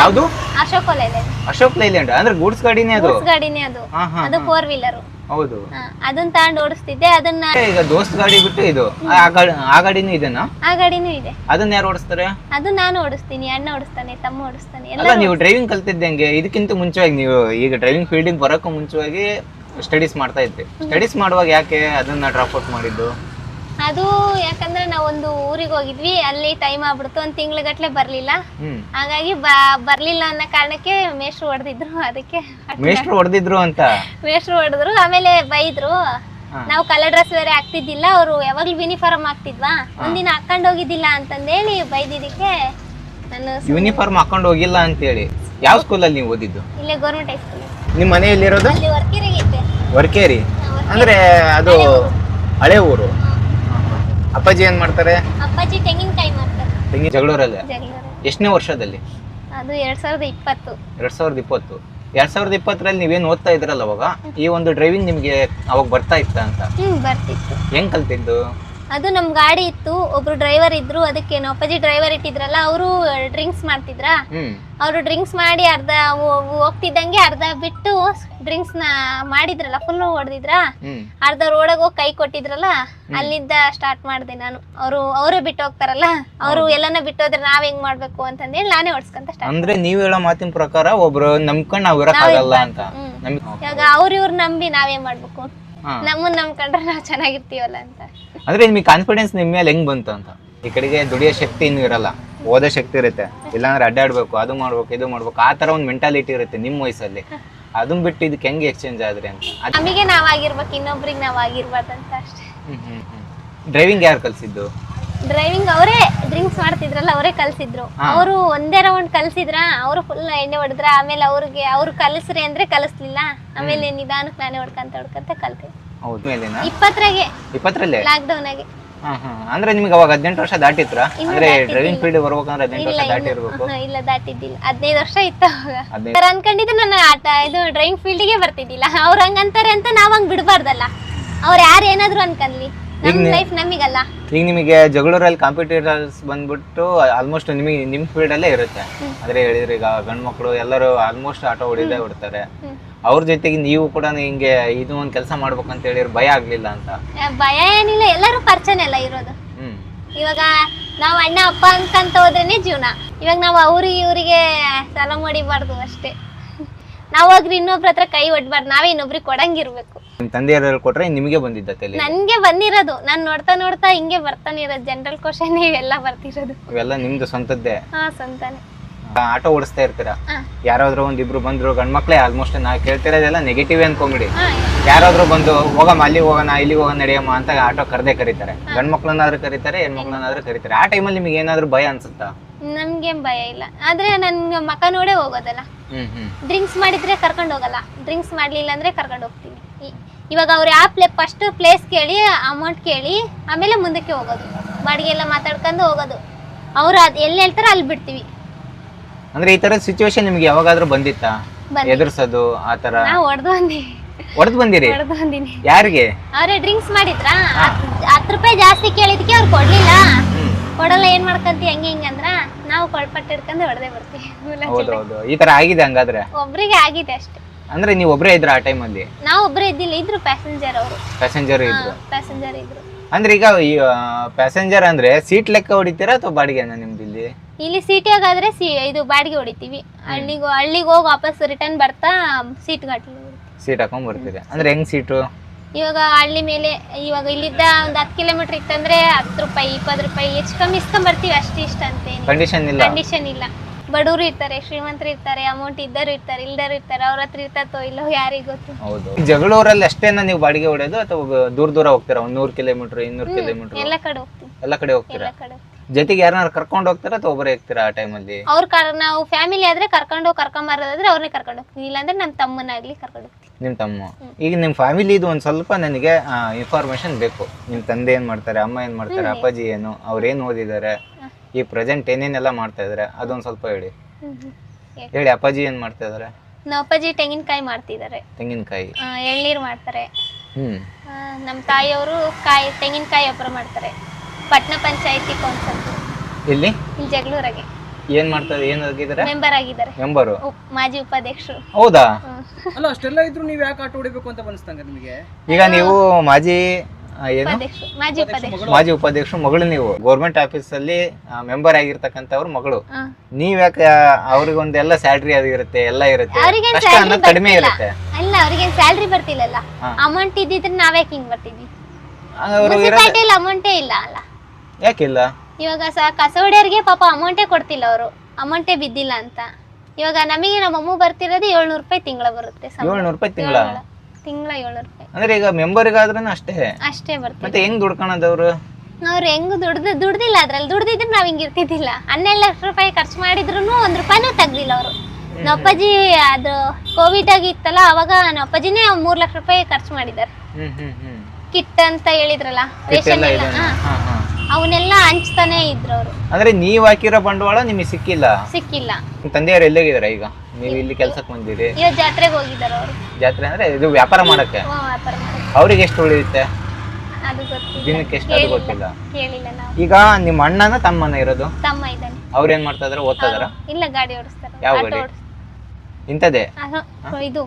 ಯಾವುದು? ಅಶೋಕ್ ಲೈಲ್ಯಾಂಡ್ ಅಶೋಕ್ ಲೈಲ್ಯಾಂಡ್ ಅಂದ್ರೆ ಗೂಡ್ಸ್ ಗಾಡಿನೇ ಅದು? ಗೂಡ್ಸ್ ಗಾಡಿನೇ ಅದು. ಅದು ಫೋರ್ ವೀಲರ್ ಹೌದು. ಅದನ್ನ ತಗೊಂಡು ಓಡಿಸ್ತಿದ್ದೆ. ಅದನ್ನ ಈಗ ದೋಸ್ತ್ ಗಾಡಿ ಬಿಟ್ಟು ಇದು ಆ ಗಾಡಿನೂ ಇದೆನಾ? ಆ ಗಾಡಿನೂ ಇದೆ. ಅದನ್ನ ಯಾರು ಓಡಿಸ್ತಾರೆ? ಅದು ನಾನು ಓಡಿಸ್ತೀನಿ ಅಣ್ಣ ಓಡಿಸ್ತಾನೆ ತಮ್ಮ ಓಡಿಸ್ತಾನೆ ಎಲ್ಲ ನೀವು ಡ್ರೈವಿಂಗ್ ಕಲ್ತಿದ್ದಂಗೆ ಇದಕ್ಕಿಂತ ಮುಂಚೆವಾಗಿ ನೀವು ಈಗ ಡ್ರೈವಿಂಗ್ ಫೀಲ್ಡಿಗೆ ಬರೋಕ್ಕೂ ಮುಂಚೆವಾಗಿ ಸ್ಟಡೀಸ್ ಮಾಡ್ತಾ ಇದ್ದೆ. ಸ್ಟಡೀಸ್ ಮಾಡುವಾಗ ಯಾಕೆ ಅದನ್ನ ಡ್ರಾಪ್ ಔಟ್ ಮಾಡಿದ್ದು? ಅದು ಯಾಕಂದ್ರೆ ನಾವು ಒಂದು ಊರಿಗೆ ಹೋಗಿದ್ವಿ ಅಲ್ಲಿ ಟೈಮ್ ಆಗ್ಬಿಡ್ತು ಒಂದ್ ತಿಂಗ್ಳಗಟ್ಲೆ ಬರ್ಲಿಲ್ಲ. ಹ್ಮ್. ಹಾಗಾಗಿ ಬ ಬರ್ಲಿಲ್ಲ ಅನ್ನೋ ಕಾರಣಕ್ಕೆ ಮೇಷ್ರು ಹೊಡೆದಿದ್ರು ಅದಕ್ಕೆ ಮೇಷ್ಟ್ರು ಹೊಡೆದಿದ್ರು ಅಂತ? ಮೇಷ್ರು ಹೊಡೆದ್ರು ಆಮೇಲೆ ಬೈದ್ರು. ನಾವು ಕಲರ್ ಡ್ರೆಸ್ ಬೇರೆ ಹಾಕ್ತಿದ್ದಿಲ್ಲ ಅವರು ಯಾವಾಗ್ಲೂ ಯೂನಿಫಾರ್ಮ್ ಹಾಕ್ತಿದ್ವಾ? ಒಂದಿನ ಹಾಕೊಂಡ್ ಹೋಗಿದ್ದಿಲ್ಲ ಅಂತಂದೇಳಿ ಬೈದಿದ್ದಕ್ಕೆ ನಾನು ಯೂನಿಫಾರ್ಮ್ ಹಾಕೊಂಡು ಹೋಗಿಲ್ಲ ಅಂತೇಳಿ. ಯಾವ ಸ್ಕೂಲಲ್ಲಿ ನೀವು ಓದಿದ್ದು? ಇಲ್ಲೇ ಗೌರ್ಮೆಂಟ್ ಹೈಸ್ಕೂಲ್ ನಿಮ್ಮ ಮನೆಯಲ್ಲಿರೋದು? ಅಲ್ಲಿ ವರ್ಕಿರಿಗೈತೆ ವರ್ಕೇರಿ ಅಂದ್ರೆ ಅದು ಹಳೆ ಊರು ಅಪ್ಪಾಜಿ ಏನ್ ಮಾಡ್ತಾರೆ? ಅಪ್ಪಾಜಿ ತೆಂಗಿನಕಾಯಿ ಮಾಡ್ತಾರೆ. ತೆಂಗಿನ ಜಗಳೂರಲ್ಲಿ? ಜಗಳೂರಲ್ಲಿ. ಎಷ್ಟನೇ ವರ್ಷದಲ್ಲಿ? ಅದು ಎರಡ್ ಸಾವಿರದ ಇಪ್ಪತ್ತು. ಎರಡ್ ಸಾವಿರದ ಇಪ್ಪತ್ತು. ಎರಡ್ ಸಾವಿರದ ಇಪ್ಪತ್ತರಲ್ಲಿ ನೀವೇನು ಓದ್ತಾ ಇದ್ರಲ್ಲ ಅವಾಗ? ಈ ಒಂದು ಡ್ರೈವಿಂಗ್ ನಿಮಗೆ ಅವಾಗ ಬರ್ತಾ ಇತ್ತ ಅಂತ? ಹ್ಮ್ ಬರ್ತಿತ್ತು. ಹೆಂಗ್ ಕಲ್ತಿದ್ದು? ಅದು ನಮ್ ಗಾಡಿ ಇತ್ತು ಒಬ್ರು ಡ್ರೈವರ್ ಇದ್ರು ಅದಕ್ಕೆ ನಮ್ಮ ಅಪ್ಪಾಜಿ ಡ್ರೈವರ್ ಇಟ್ಟಿದ್ರಲ್ಲ ಅವರು ಡ್ರಿಂಕ್ಸ್ ಮಾಡ್ತಿದ್ರಾ? ಅವರು ಡ್ರಿಂಕ್ಸ್ ಮಾಡಿ ಅರ್ಧ ಹೋಗ್ತಿದ್ದಂಗೆ ಅರ್ಧ ಬಿಟ್ಟು ಡ್ರಿಂಕ್ಸ್ನ ಮಾಡಿದ್ರಲ್ಲ ಫುಲ್ ಹೊಡೆದಿದ್ರ? ಅರ್ಧ ರೋಡಾಗ ಹೋಗಿ ಕೈ ಕೊಟ್ಟಿದ್ರಲ್ಲ ಅಲ್ಲಿಂದ ಸ್ಟಾರ್ಟ್ ಮಾಡಿದೆ ನಾನು. ಅವರು ಅವರೇ ಬಿಟ್ಟು ಹೋಗ್ತಾರಲ್ಲ ಅವರು ಎಲ್ಲಾನ ಬಿಟ್ಟು ಹೋದ್ರೆ ನಾವ್ ಹೆಂಗ್ ಮಾಡ್ಬೇಕು ಅಂತಂದೇಳಿ ನಾನೇ ಹೊಡ್ಸ್ಕೊಂತ ಸ್ಟಾರ್ಟ್ ಅಂದ್ರೆ ನೀವ್ ಹೇಳೋ ಮಾತಿನ ಪ್ರಕಾರ ಒಬ್ರು ನಂಬ್ಕೊಂಡ್ ನಾವ್ ಇರಕ್ಕಾಗಲ್ಲ ಅಂತ. ಇವಾಗ ಅವ್ರ ಇವ್ರು ನಂಬಿ ನಾವೇನ್ ಮಾಡ್ಬೇಕು. ನಮ್ಮನ್ನ ನಂಬ್ಕೊಂಡ್ರೆ ನಾವ್ ಚೆನ್ನಾಗಿರ್ತೀವಲ್ಲ ಅಂತ. ಅಂದ್ರೆ ನಿಮಗೆ ಕಾನ್ಫಿಡೆನ್ಸ್ ನಿಮ್ಮ ಮೇಲೆ ಹೆಂಗ್ ಬಂತು ಅಂತ? ಈ ಕಡೆಗೆ ದುಡಿಯೋ ಶಕ್ತಿ ಇನ್ನೂ ಇರಲ್ಲ. ಓದೋ ಶಕ್ತಿ ಇರುತ್ತೆ. ಇಲ್ಲಾಂದ್ರೆ ಅಡ್ಡಾಡ್ಬೇಕು ಅದು ಮಾಡ್ಬೇಕು ಇದು ಮಾಡ್ಬೇಕು ಆ ತರ ಒಂದು ಮೆಂಟಾಲಿಟಿ ಇರುತ್ತೆ ನಿಮ್ ವಯಸ್ಸಲ್ಲಿ. ಅದನ್ನ ಬಿಟ್ಟು ಇದಕ್ಕೆ ಹೆಂಗ್ ಎಕ್ಸ್ಚೇಂಜ್ ಆದ್ರಿ ಅಂತ? ನಮಗೆ ನಾವಾಗಿರ್ಬೇಕು ಇನ್ನೊಬ್ರಿಗೆ ನಾವ್ ಆಗಿರ್ಬಾರ್ದಂತ ಅಷ್ಟೇ ಡ್ರೈವಿಂಗ್ ಯಾರು ಕಲ್ಸಿದ್ದು? ಡ್ರೈವಿಂಗ್ ಅವರೇ ಡ್ರಿಂಕ್ಸ್ ಮಾಡ್ತಿದ್ರಲ್ಲ ಅವರೇ ಕಲ್ಸಿದ್ರು. ಅವರು ಒಂದೇ ರೌಂಡ್ ಕಲ್ಸಿದ್ರ ಅವರು ಫುಲ್ ಎಣ್ಣೆ ಹೊಡೆದ್ರ ಆಮೇಲೆ ಅವ್ರಿಗೆ ಅವ್ರು ಕಲಿಸ್ರಿ ಅಂದ್ರೆ ಕಲಿಸ್ಲಿಲ್ಲ. ಆಮೇಲೆ ನಿಧಾನಕ್ಕೆ ನಾನೇ ಹೊಡ್ಕಂತ ಹೊಡ್ಕಂತ ಕಲ್ತೆ ಹೌದು. ಮೇಲಿನ ಇಪ್ಪತ್ತರಾಗೆ. ಇಪ್ಪತ್ತರಲ್ಲೇ? ಲಾಕ್ಡೌನ್ ಆಗಿ ಹಾ ಹಾ. ಅಂದ್ರೆ ನಿಮ್ಗೆ ಅವಾಗ ಹದಿನೆಂಟು ವರ್ಷ ದಾಟಿತ್ರ ಅಂದ್ರೆ ಡ್ರೈವಿಂಗ್ ಫೀಲ್ಡ್ ಬರ್ಬೇಕಂದ್ರೆ ಹದಿನೆಂಟು ಇಲ್ಲ ವರ್ಷ ದಾಟಿ ಇಲ್ಲ ದಾಟಿದ್ದಿಲ್ಲ. ಹದಿನೈದು ವರ್ಷ ಇತ್ತು ಅವಾಗ. ಹದಿನೈದು ಸರ್ ಅನ್ಕೊಂಡಿದ್ದು ನನ್ನ ಆಟ ಇದು ಡ್ರೈವಿಂಗ್ ಫೀಲ್ಡಿಗೆ ಬರ್ತಿದ್ದಿಲ್ಲ. ಅವ್ರು ಹಂಗಂತಾರೆ ಅಂತ ನಾವ್ ಹಂಗ್ ಬಿಡಬಾರ್ದಲ್ಲ. ಅವ್ರು ಯಾರು ಏನಾದ್ರು ಅನ್ಕನ್ಲಿ. ನಮ್ ಲೈಫ್ ನಮಿಗಲ್ಲ. ಈಗ ನಿಮಗೆ ಜಗಳೂರಲ್ಲಿ ಕಾಂಪಿಟೇಟರ್ಸ್ ಬಂದ್ಬಿಟ್ಟು ಆಲ್ಮೋಸ್ಟ್ ನಿಮಗೆ ನಿಮ್ಮ ಫೀಲ್ಡಲ್ಲೇ ಇರುತ್ತೆ. ಅಂದ್ರೆ ಹೇಳಿದ್ರೆ ಈಗ ಗಂಡು ಮಕ್ಕಳು ಎಲ್ಲರೂ ಆಲ್ಮೋಸ್ಟ್ ಆಟೋ ಹೊಡಿದೇ ಬಿಡ್ತಾರೆ ಅವ್ರ ಜೊತೆಗೆ ನೀವು ಕೂಡ ಹಿಂಗೆ ಇದು ಒಂದು ಕೆಲಸ ಮಾಡ್ಬೇಕಂತ ಹೇಳಿದ್ರೆ ಭಯ ಆಗ್ಲಿಲ್ಲ ಅಂತ? ಭಯ ಏನಿಲ್ಲ ಎಲ್ಲರೂ ಪರಿಚಯನೇ ಎಲ್ಲ ಇರೋದು. ಹ್ಮ್. ಇವಾಗ ನಾವು ಅಣ್ಣ ಅಪ್ಪ ಅಂತ ಹೋದ್ರೇನೆ ಜೀವನ. ಇವಾಗ ನಾವು ಅವ್ರಿಗೆ ಇವ್ರಿಗೆ ಸಾಲ ಮಾಡಿಬಾರ್ದು ಅಷ್ಟೇ. ನಾವು ಹೋಗ್ರಿ ಇನ್ನೊಬ್ರ ಹತ್ರ ಕೈ ಒಡ್ಬಾರ್ದು ನಾವೇ ಇನ್ನೊಬ್ರಿಗೆ ಕೊಡಂಗಿರ್ಬೇಕು. ನಿಮ್ಮ ತಂದೆಯವ್ರಲ್ಲಿ ಕೊಟ್ರೆ ನಿಮಗೆ ಬಂದಿದ್ದ ತಲೆ? ನನ್ಗೆ ಬಂದಿರೋದು. ನಾನ್ ನೋಡ್ತಾ ನೋಡ್ತಾ ಹಿಂಗೆ ಬರ್ತಾನೆ ಇರೋದು. ಜನರಲ್ ಕ್ವಶನ್ ಇವೆಲ್ಲ ಬರ್ತಿರೋದು. ಇವೆಲ್ಲ ನಿಮ್ದು ಸ್ವಂತದ್ದೇ? ಹಾ ಸ್ವಂತಾನೆ. ಆಟೋ ಓಡಿಸ್ತಾ ಇರ್ತೀರಾ. ಯಾರಾದ್ರೂ ಒಂದ್ ಇಬ್ರು ಬಂದ್ರು ಗಂಡ್ಮಕ್ಳೇ ಆಲ್ಮೋಸ್ಟ್ ನಾ ಕೇಳ್ತಿರೋದೆಲ್ಲ ನೆಗೆಟಿವ್ ಅನ್ಕೊಂಬಿಡಿ. ಯಾರಾದ್ರೂ ಬಂದು ಹೋಗಮ್ಮ ಅಲ್ಲಿ ಹೋಗೋಣ ಇಲ್ಲಿ ಹೋಗೋಣ ನಡೆಯಮ್ಮ ಅಂತ ಆಟೋ ಕರೆದೇ ಕರೀತಾರೆ. ಗಂಡ್ ಮಕ್ಳನ್ನಾದ್ರೂ ಕರೀತಾರೆ ಹೆಣ್ಮಕ್ಳನ್ನಾದ್ರೂ ಕರೀತಾರೆ. ಆ ಟೈಮಲ್ಲಿ ನಿಮಗೆ ಏನಾದ್ರೂ ಭಯ ಅನ್ಸುತ್ತಾ? ನಮ್ಗೇನ್ ಭಯ ಇಲ್ಲ. ಆದ್ರೆ ನನ್ ಮಕ ನೋಡೇ ಹೋಗೋದಲ್ಲ. ಡ್ರಿಂಕ್ಸ್ ಮಾಡಿದ್ರೆ ಕರ್ಕೊಂಡು ಹೋಗಲ್ಲ. ಡ್ರಿಂಕ್ಸ್ ಮಾಡ್ಲಿಲ್ಲ ಅಂದ್ರೆ ಕರ್ಕೊಂಡು ಹೋಗ್ತೀನಿ. ಇವಾಗ ಅವ್ರ ಯಾವ ಪ್ಲೇ ಫಸ್ಟ್ ಪ್ಲೇಸ್ ಕೇಳಿ ಅಮೌಂಟ್ ಕೇಳಿ ಆಮೇಲೆ ಮುಂದಕ್ಕೆ ಹೋಗೋದು. ಬಾಡಿಗೆ ಎಲ್ಲ ಮಾತಾಡ್ಕೊಂಡು ಹೋಗೋದು. ಅವ್ರು ಅದ್ ಎಲ್ಲಿ ಹೇಳ್ತಾರೋ ಅಲ್ಲಿ ಬಿಡ್ತೀವಿ. ಅಂದ್ರೆ ಈ ತರ ಸಿಚುವೇಶನ್ ನಿಮ್ಗೆ ಯಾವಾಗಾದ್ರೂ ಬಂದಿತ್ತಾ? ಬಂದಿದೆ. ಎದುರ್ಸೋದು ಆ ತರ? ನಾ ಹೊಡೆದು ಬಂದಿ. ಹೊಡೆದ್ ಬಂದಿರಿ? ಹೊಡೆದು ಬಂದಿನಿ. ಯಾರಿಗೆ? ಅವ್ರೆ ಡ್ರಿಂಕ್ಸ್ ಮಾಡಿದ್ರಾ? ಹತ್- ಹತ್ತು ರೂಪಾಯಿ ಜಾಸ್ತಿ ಕೇಳಿದ್ಕೆ ಅವ್ರು ಕೊಡ್ಲಿಲ್ಲ. ಕೊಡಲ್ಲ ಏನ್ ಮಾಡ್ಕಂತಿ ಹೆಂಗೆ ಹಿಂಗೆ ಅಂದ್ರ ನಾವು ಕೊಳ್ಪಟ್ಟು ಹಿಡ್ಕೊಂಡು ಹೊಡೆದೇ ಬರ್ತೀವಿ. ಚಿಲ್ಲರೆ. ಹೌದೌದು ಈ ತರ ಆಗಿದೆ ಹಂಗಾದ್ರೆ? ಒಬ್ರಿಗೆ ಆಗಿದೆ ಅಷ್ಟೇ. ಅಂದ್ರೆ ನೀವು ಒಬ್ರೇ ಇದ್ರ ಆ ಟೈಮಲ್ಲಿ? ನಾವು ಒಬ್ರೇ ಇದ್ದಿಲ್ಲ ಇದ್ರು ಪ್ಯಾಸೆಂಜರ್ ಅವರು. ಪ್ಯಾಸೆಂಜರ್ ಇದ್ರು. ಪ್ಯಾಸೆಂಜರ್ ಇದ್ರು. ಅಂದ್ರೆ ಈಗ ಪ್ಯಾಸೆಂಜರ್ ಅಂದ್ರೆ ಸೀಟ್ ಲೆಕ್ಕ ಹೊಡಿತೀರಾ ಅಥವಾ ಬಾಡಿಗೆನ ನಿಮ್ದು ಇಲ್ಲಿ? ಇಲ್ಲಿ ಸಿಟಿಯಾಗಾದ್ರೆ ಸಿ ಇದು ಬಾಡಿಗೆ ಹೊಡಿತೀವಿ. ಹಳ್ಳಿಗೆ ಹಳ್ಳಿಗೆ ಹೋಗಿ ವಾಪಸ್ ರಿಟರ್ನ್ ಬರ್ತಾ ಸೀಟ್ ಗಟ್ಲಿ ಸೀಟ್ ಹಾಕೊಂಡ್ ಬರ್ತೀರಿ. ಅಂದ್ರೆ ಹೆಂಗ್ ಸೀಟು ಇವಾಗ ಹಳ್ಳಿ ಮೇಲೆ ಇವಾಗ ಇಲ್ಲಿದ್ದ ಒಂದ್ ಹತ್ತು ಕಿಲೋಮೀಟರ್ ಇತ್ತಂದ್ರೆ ಹತ್ತು ರೂಪಾಯಿ ಇಪ್ಪತ್ತು ರೂಪಾಯಿ ಹೆಚ್ಚು ಕಮ್ಮಿ ಇಸ್ಕೊಂಡ್ ಬರ್ತೀವಿ ಅಷ್ಟು ಇಷ್ಟ ಅಂತೇನು ಕಂಡೀಷನ್ ಇಲ್ಲ? ಕಂಡೀಷನ್ ಇಲ್ಲ. ಬಡವರು ಇರ್ತಾರೆ ಶ್ರೀಮಂತರು ಇರ್ತಾರೆ ಅಮೌಂಟ್ ಇದ್ದರು ಇರ್ತಾರೆ ಇಲ್ದರು ಇರ್ತಾರೆ ಅವ್ರ ಹತ್ರ ಇರ್ತತೋ ಇಲ್ಲೋ ಯಾರಿಗ್ ಗೊತ್ತು. ಹೌದು. ಈ ಜಗಳೂರಲ್ಲಿ ಅಷ್ಟೇನ ನೀವು ಬಾಡಿಗೆ ಹೊಡೆಯೋದು ಅಥವಾ ದೂರ ದೂರ ಹೋಗ್ತೀರಾ? ಒಂದ್ ನೂರ್ ಕಿಲೋಮೀಟರ್ ಇನ್ನೂರು ಕಿಲೋಮೀಟರ್ ಎಲ್ಲ ಕಡೆ ಹೋಗ್ತೀವಿ. ಎಲ್ಲ ಕಡೆ ಹೋಗ್ತೀರಾ? ಎಲ್ಲ ಕಡೆ. ಜೊತೆಗೆ ಯಾರನ್ನಾರು ಕರ್ಕೊಂಡು ಹೋಗ್ತಾರ ಅಥವಾ ಒಬ್ಬರೇ ಹೋಗ್ತೀರಾ ಆ ಟೈಮಲ್ಲಿ ಅವ್ರ ಕರ್ ನಾವು ಫ್ಯಾಮಿಲಿ ಆದ್ರೆ ಕರ್ಕೊಂಡು ಹೋಗಿ ಕರ್ಕೊಂಬರೋದಾದ್ರೆ ಅವ್ರನ್ನೇ ಕರ್ಕೊಂಡು ಹೋಗ್ತೀವಿ. ಇಲ್ಲಾಂದ್ರೆ ನಮ್ಮ ತಮ್ಮನಾಗ್ಲಿ ಕರ್ಕೊಂಡು ಹೋಗ್ತೀವಿ. ನಿಮ್ ತಮ್ಮ? ಈಗ ನಿಮ್ ಫ್ಯಾಮಿಲಿ ಇದು ಒಂದ್ ಸ್ವಲ್ಪ ನನಗೆ ಇನ್ಫಾರ್ಮೇಶನ್ ಬೇಕು. ನಿಮ್ ತಂದೆ ಏನ್ ಮಾಡ್ತಾರೆ ಅಮ್ಮ ಏನ್ ಮಾಡ್ತಾರೆ ಅಪ್ಪಾಜಿ ಏನು ಅವ್ರು ಏನ್ ಓದಿದ್ದಾರೆ ಈ ಪ್ರೆಸೆಂಟ್ ಏನೇನೆಲ್ಲ ಮಾಡ್ತಾ ಇದಾರೆ ಅದೊಂದ್ ಸ್ವಲ್ಪ ಹೇಳಿ. ಹೇಳಿ. ಅಪ್ಪಾಜಿ ಏನ್ ಮಾಡ್ತಾ ಇದ್ದಾರೆ ನಮ್ಮ ಅಪ್ಪಾಜಿ ತೆಂಗಿನಕಾಯಿ ಮಾಡ್ತಿದ್ದಾರೆ ತೆಂಗಿನಕಾಯಿ. ಎಳ್ನೀರು ಮಾಡ್ತಾರೆ. ಹ್ಮ್. ನಮ್ ನಮ್ಮ ತಾಯಿಯವರು ಕಾಯಿ ತೆಂಗಿನಕಾಯಿ ವ್ಯಾಪಾರ ಮಾಡ್ತಾರೆ. ಪಟ್ನ ಪಂಚಾಯತಿ ಕೌನ್ಸಿಲ್ ಇಲ್ಲಿ ಇಲ್ಲಿ ಜಗಳೂರಾಗೆ. ಏನ್ ಮಾಡ್ತಾರೆ? ಏನ್ ಆಗಿದ್ದಾರೆ? ಮೆಂಬರ್ ಆಗಿದ್ದಾರೆ. ಮೆಂಬರು ಉಪ್- ಮಾಜಿ ಉಪಾಧ್ಯಕ್ಷರು. ಹೌದಾ? ಅಲ್ಲ ಅಷ್ಟೆಲ್ಲ ಇದ್ರು ನೀವ್ ಯಾಕೆ ಆಟೋ ಹೊಡಿಬೇಕು ಅಂತ ಅನಿಸ್ತಂಗ ನಿಮಗೆ? ಈಗ ನೀವು ಮಾಜಿ ಆ, ಏನು? ಉಪಾಧ್ಯಕ್ಷರು ಮಾಜಿ ಉಪಾಧ್ಯಕ್ಷರು ಮಾಜಿ ಉಪಾಧ್ಯಕ್ಷರು ಮಗಳು ನೀವು. ಗೋರ್ಮೆಂಟ್ ಆಫೀಸ್ ಅಲ್ಲಿ ಮೆಂಬರ್ ಆಗಿರ್ತಕ್ಕಂಥವ್ರ ಮಗಳು. ಹಾ. ನೀವ್ ಯಾಕೆ ಅವ್ರಿಗೊಂದೆಲ್ಲ ಸ್ಯಾಲ್ರಿ ಅದು ಇರುತ್ತೆ ಎಲ್ಲ ಇರುತ್ತೆ? ಅವ್ರಿಗೇನ್ ಕಷ್ಟ ಸ್ಯಾಲ್ರಿ ಅನ್ನೋದು ಕಡಿಮೆ ಬರ್ತಿಲ್ಲ. ಇರುತ್ತೆ. ಅಲ್ಲ ಅವ್ರಿಗೆ ಸ್ಯಾಲ್ರಿ ಬರ್ತಿಲ್ಲಲ್ಲ? ಹಾ. ಅಮೌಂಟ್ ಇದ್ದಿದ್ರೆ ನಾವ್ಯಾಕೆ ಹಿಂಗ್ ಬರ್ತೀವಿ ಅವರು ಮುನ್ಸಿಪಾಲಿಟಿಯಲ್ಲಿ ಅಮೌಂಟೇ ಇಲ್ಲ ಅಲ್ಲ. ಯಾಕಿಲ್ಲ? ಇವಾಗ ಸ ಕಸ ಪಾಪ ಅಮೌಂಟೇ ಕೊಡ್ತಿಲ್ಲ ಅವರು. ಅಮೌಂಟೇ ಬಿದ್ದಿಲ್ಲ ಅಂತ. ಇವಾಗ ನಮಗೆ ನಮ್ಮ ಅಮ್ಮ ಬರ್ತಿರೋದು ಏಳ್ನೂರು ರೂಪಾಯಿ ತಿಂಗಳ ಬರುತ್ತೆ. ಏಳ್ನೂರು ರೂಪಾಯಿ ತಿಂಗಳ? ತಿಂಗಳ ಏಳ್ನೂರು ರೂಪಾಯಿ. ಅಂದ್ರೆ ಈಗ ಮೆಂಬರ್ಗಾದ್ರೂ ಅಷ್ಟೇ? ಅಷ್ಟೇ ಬರ್ತದೆ. ಮತ್ತೆ ಹೆಂಗ್ ದುಡ್ಕೊಳದವ್ರು ಅವ್ರು? ಹೆಂಗ್ ದುಡ್ದು ದುಡ್ದಿಲ್ಲ ಅದ್ರಲ್ಲಿ. ದುಡ್ದಿದ್ರೆ ನಾವ್ ಹಿಂಗ್ ಇರ್ತಿದ್ದಿಲ್ಲ. ಹನ್ನೆರಡು ಲಕ್ಷ ರೂಪಾಯಿ ಖರ್ಚು ಮಾಡಿದ್ರು ಒಂದ್ ರೂಪಾಯಿನೂ ತೆಗ್ದಿಲ್ಲ ಅವರು. ನಮ್ಮ ಅಪ್ಪಾಜಿ ಅದು ಕೋವಿಡ್ ಆಗಿತ್ತಲ್ಲ ಅವಾಗ ನಮ್ಮ ಅಪ್ಪಾಜಿನೇ ಮೂರ್ ಲಕ್ಷ ರೂಪಾಯಿ ಖರ್ಚು ಮಾಡಿದ್ದಾರೆ. ಕಿಟ್ ಅಂತ ಹೇಳಿದ್ರಲ್ಲ ರೇಷನ್ ಎಲ್ಲ. ಅವನ್ನೆಲ್ಲ ಹಂಚ್ತಾನೆ ಇದ್ರು ಅವರು. ಅಂದ್ರೆ ನೀವ್ ಹಾಕಿರೋ ಬಂಡವಾಳ ನಿಮಗೆ ಸಿಕ್ಕಿಲ್ಲ? ಸಿಕ್ಕಿಲ್ಲ. ನಿಮ್ ತಂದೆಯವ್ರು ಎಲ್ಲೋಗಿದಾರ ಈಗ? ನೀವು ಇಲ್ಲಿ ಕೆಲ್ಸಕ್ಕೆ ಬಂದಿರಿ. ಇವತ್ತು ಜಾತ್ರೆಗೆ ಹೋಗಿದ್ದಾರೆ ಅವರು. ಜಾತ್ರೆ ಅಂದ್ರೆ ಇದು ವ್ಯಾಪಾರ ಮಾಡಕ್ಕೆ? ವ್ಯಾಪಾರ ಮಾಡಿ ಅವ್ರಿಗೆ ಎಷ್ಟು ಉಳಿಯುತ್ತೆ? ಅದು ಗೊತ್ತಿಲ್ಲ. ದಿನಕ್ಕೆ ಎಷ್ಟು ಅದು ಗೊತ್ತಿಲ್ಲ. ಕೇಳಿಲ್ಲ ನಾವು. ಈಗ ನಿಮ್ಮ ಅಣ್ಣನ ತಮ್ಮನ ಇರೋದು? ತಮ್ಮ ಇದ್ದಾನೆ. ಅವ್ರು ಏನ್ ಮಾಡ್ತಾ ಇದಾರೆ? ಓದ್ತಾ ಇದಾರ ಇಲ್ಲ ಗಾಡಿ ಓಡಿಸ್ತಾರೆ. ಯಾವ ಆಟೋ ಗಾಡಿ? ಓಡಿಸ್ತಾರೆ. ಇಂಥದ್ದೇ? ಇದು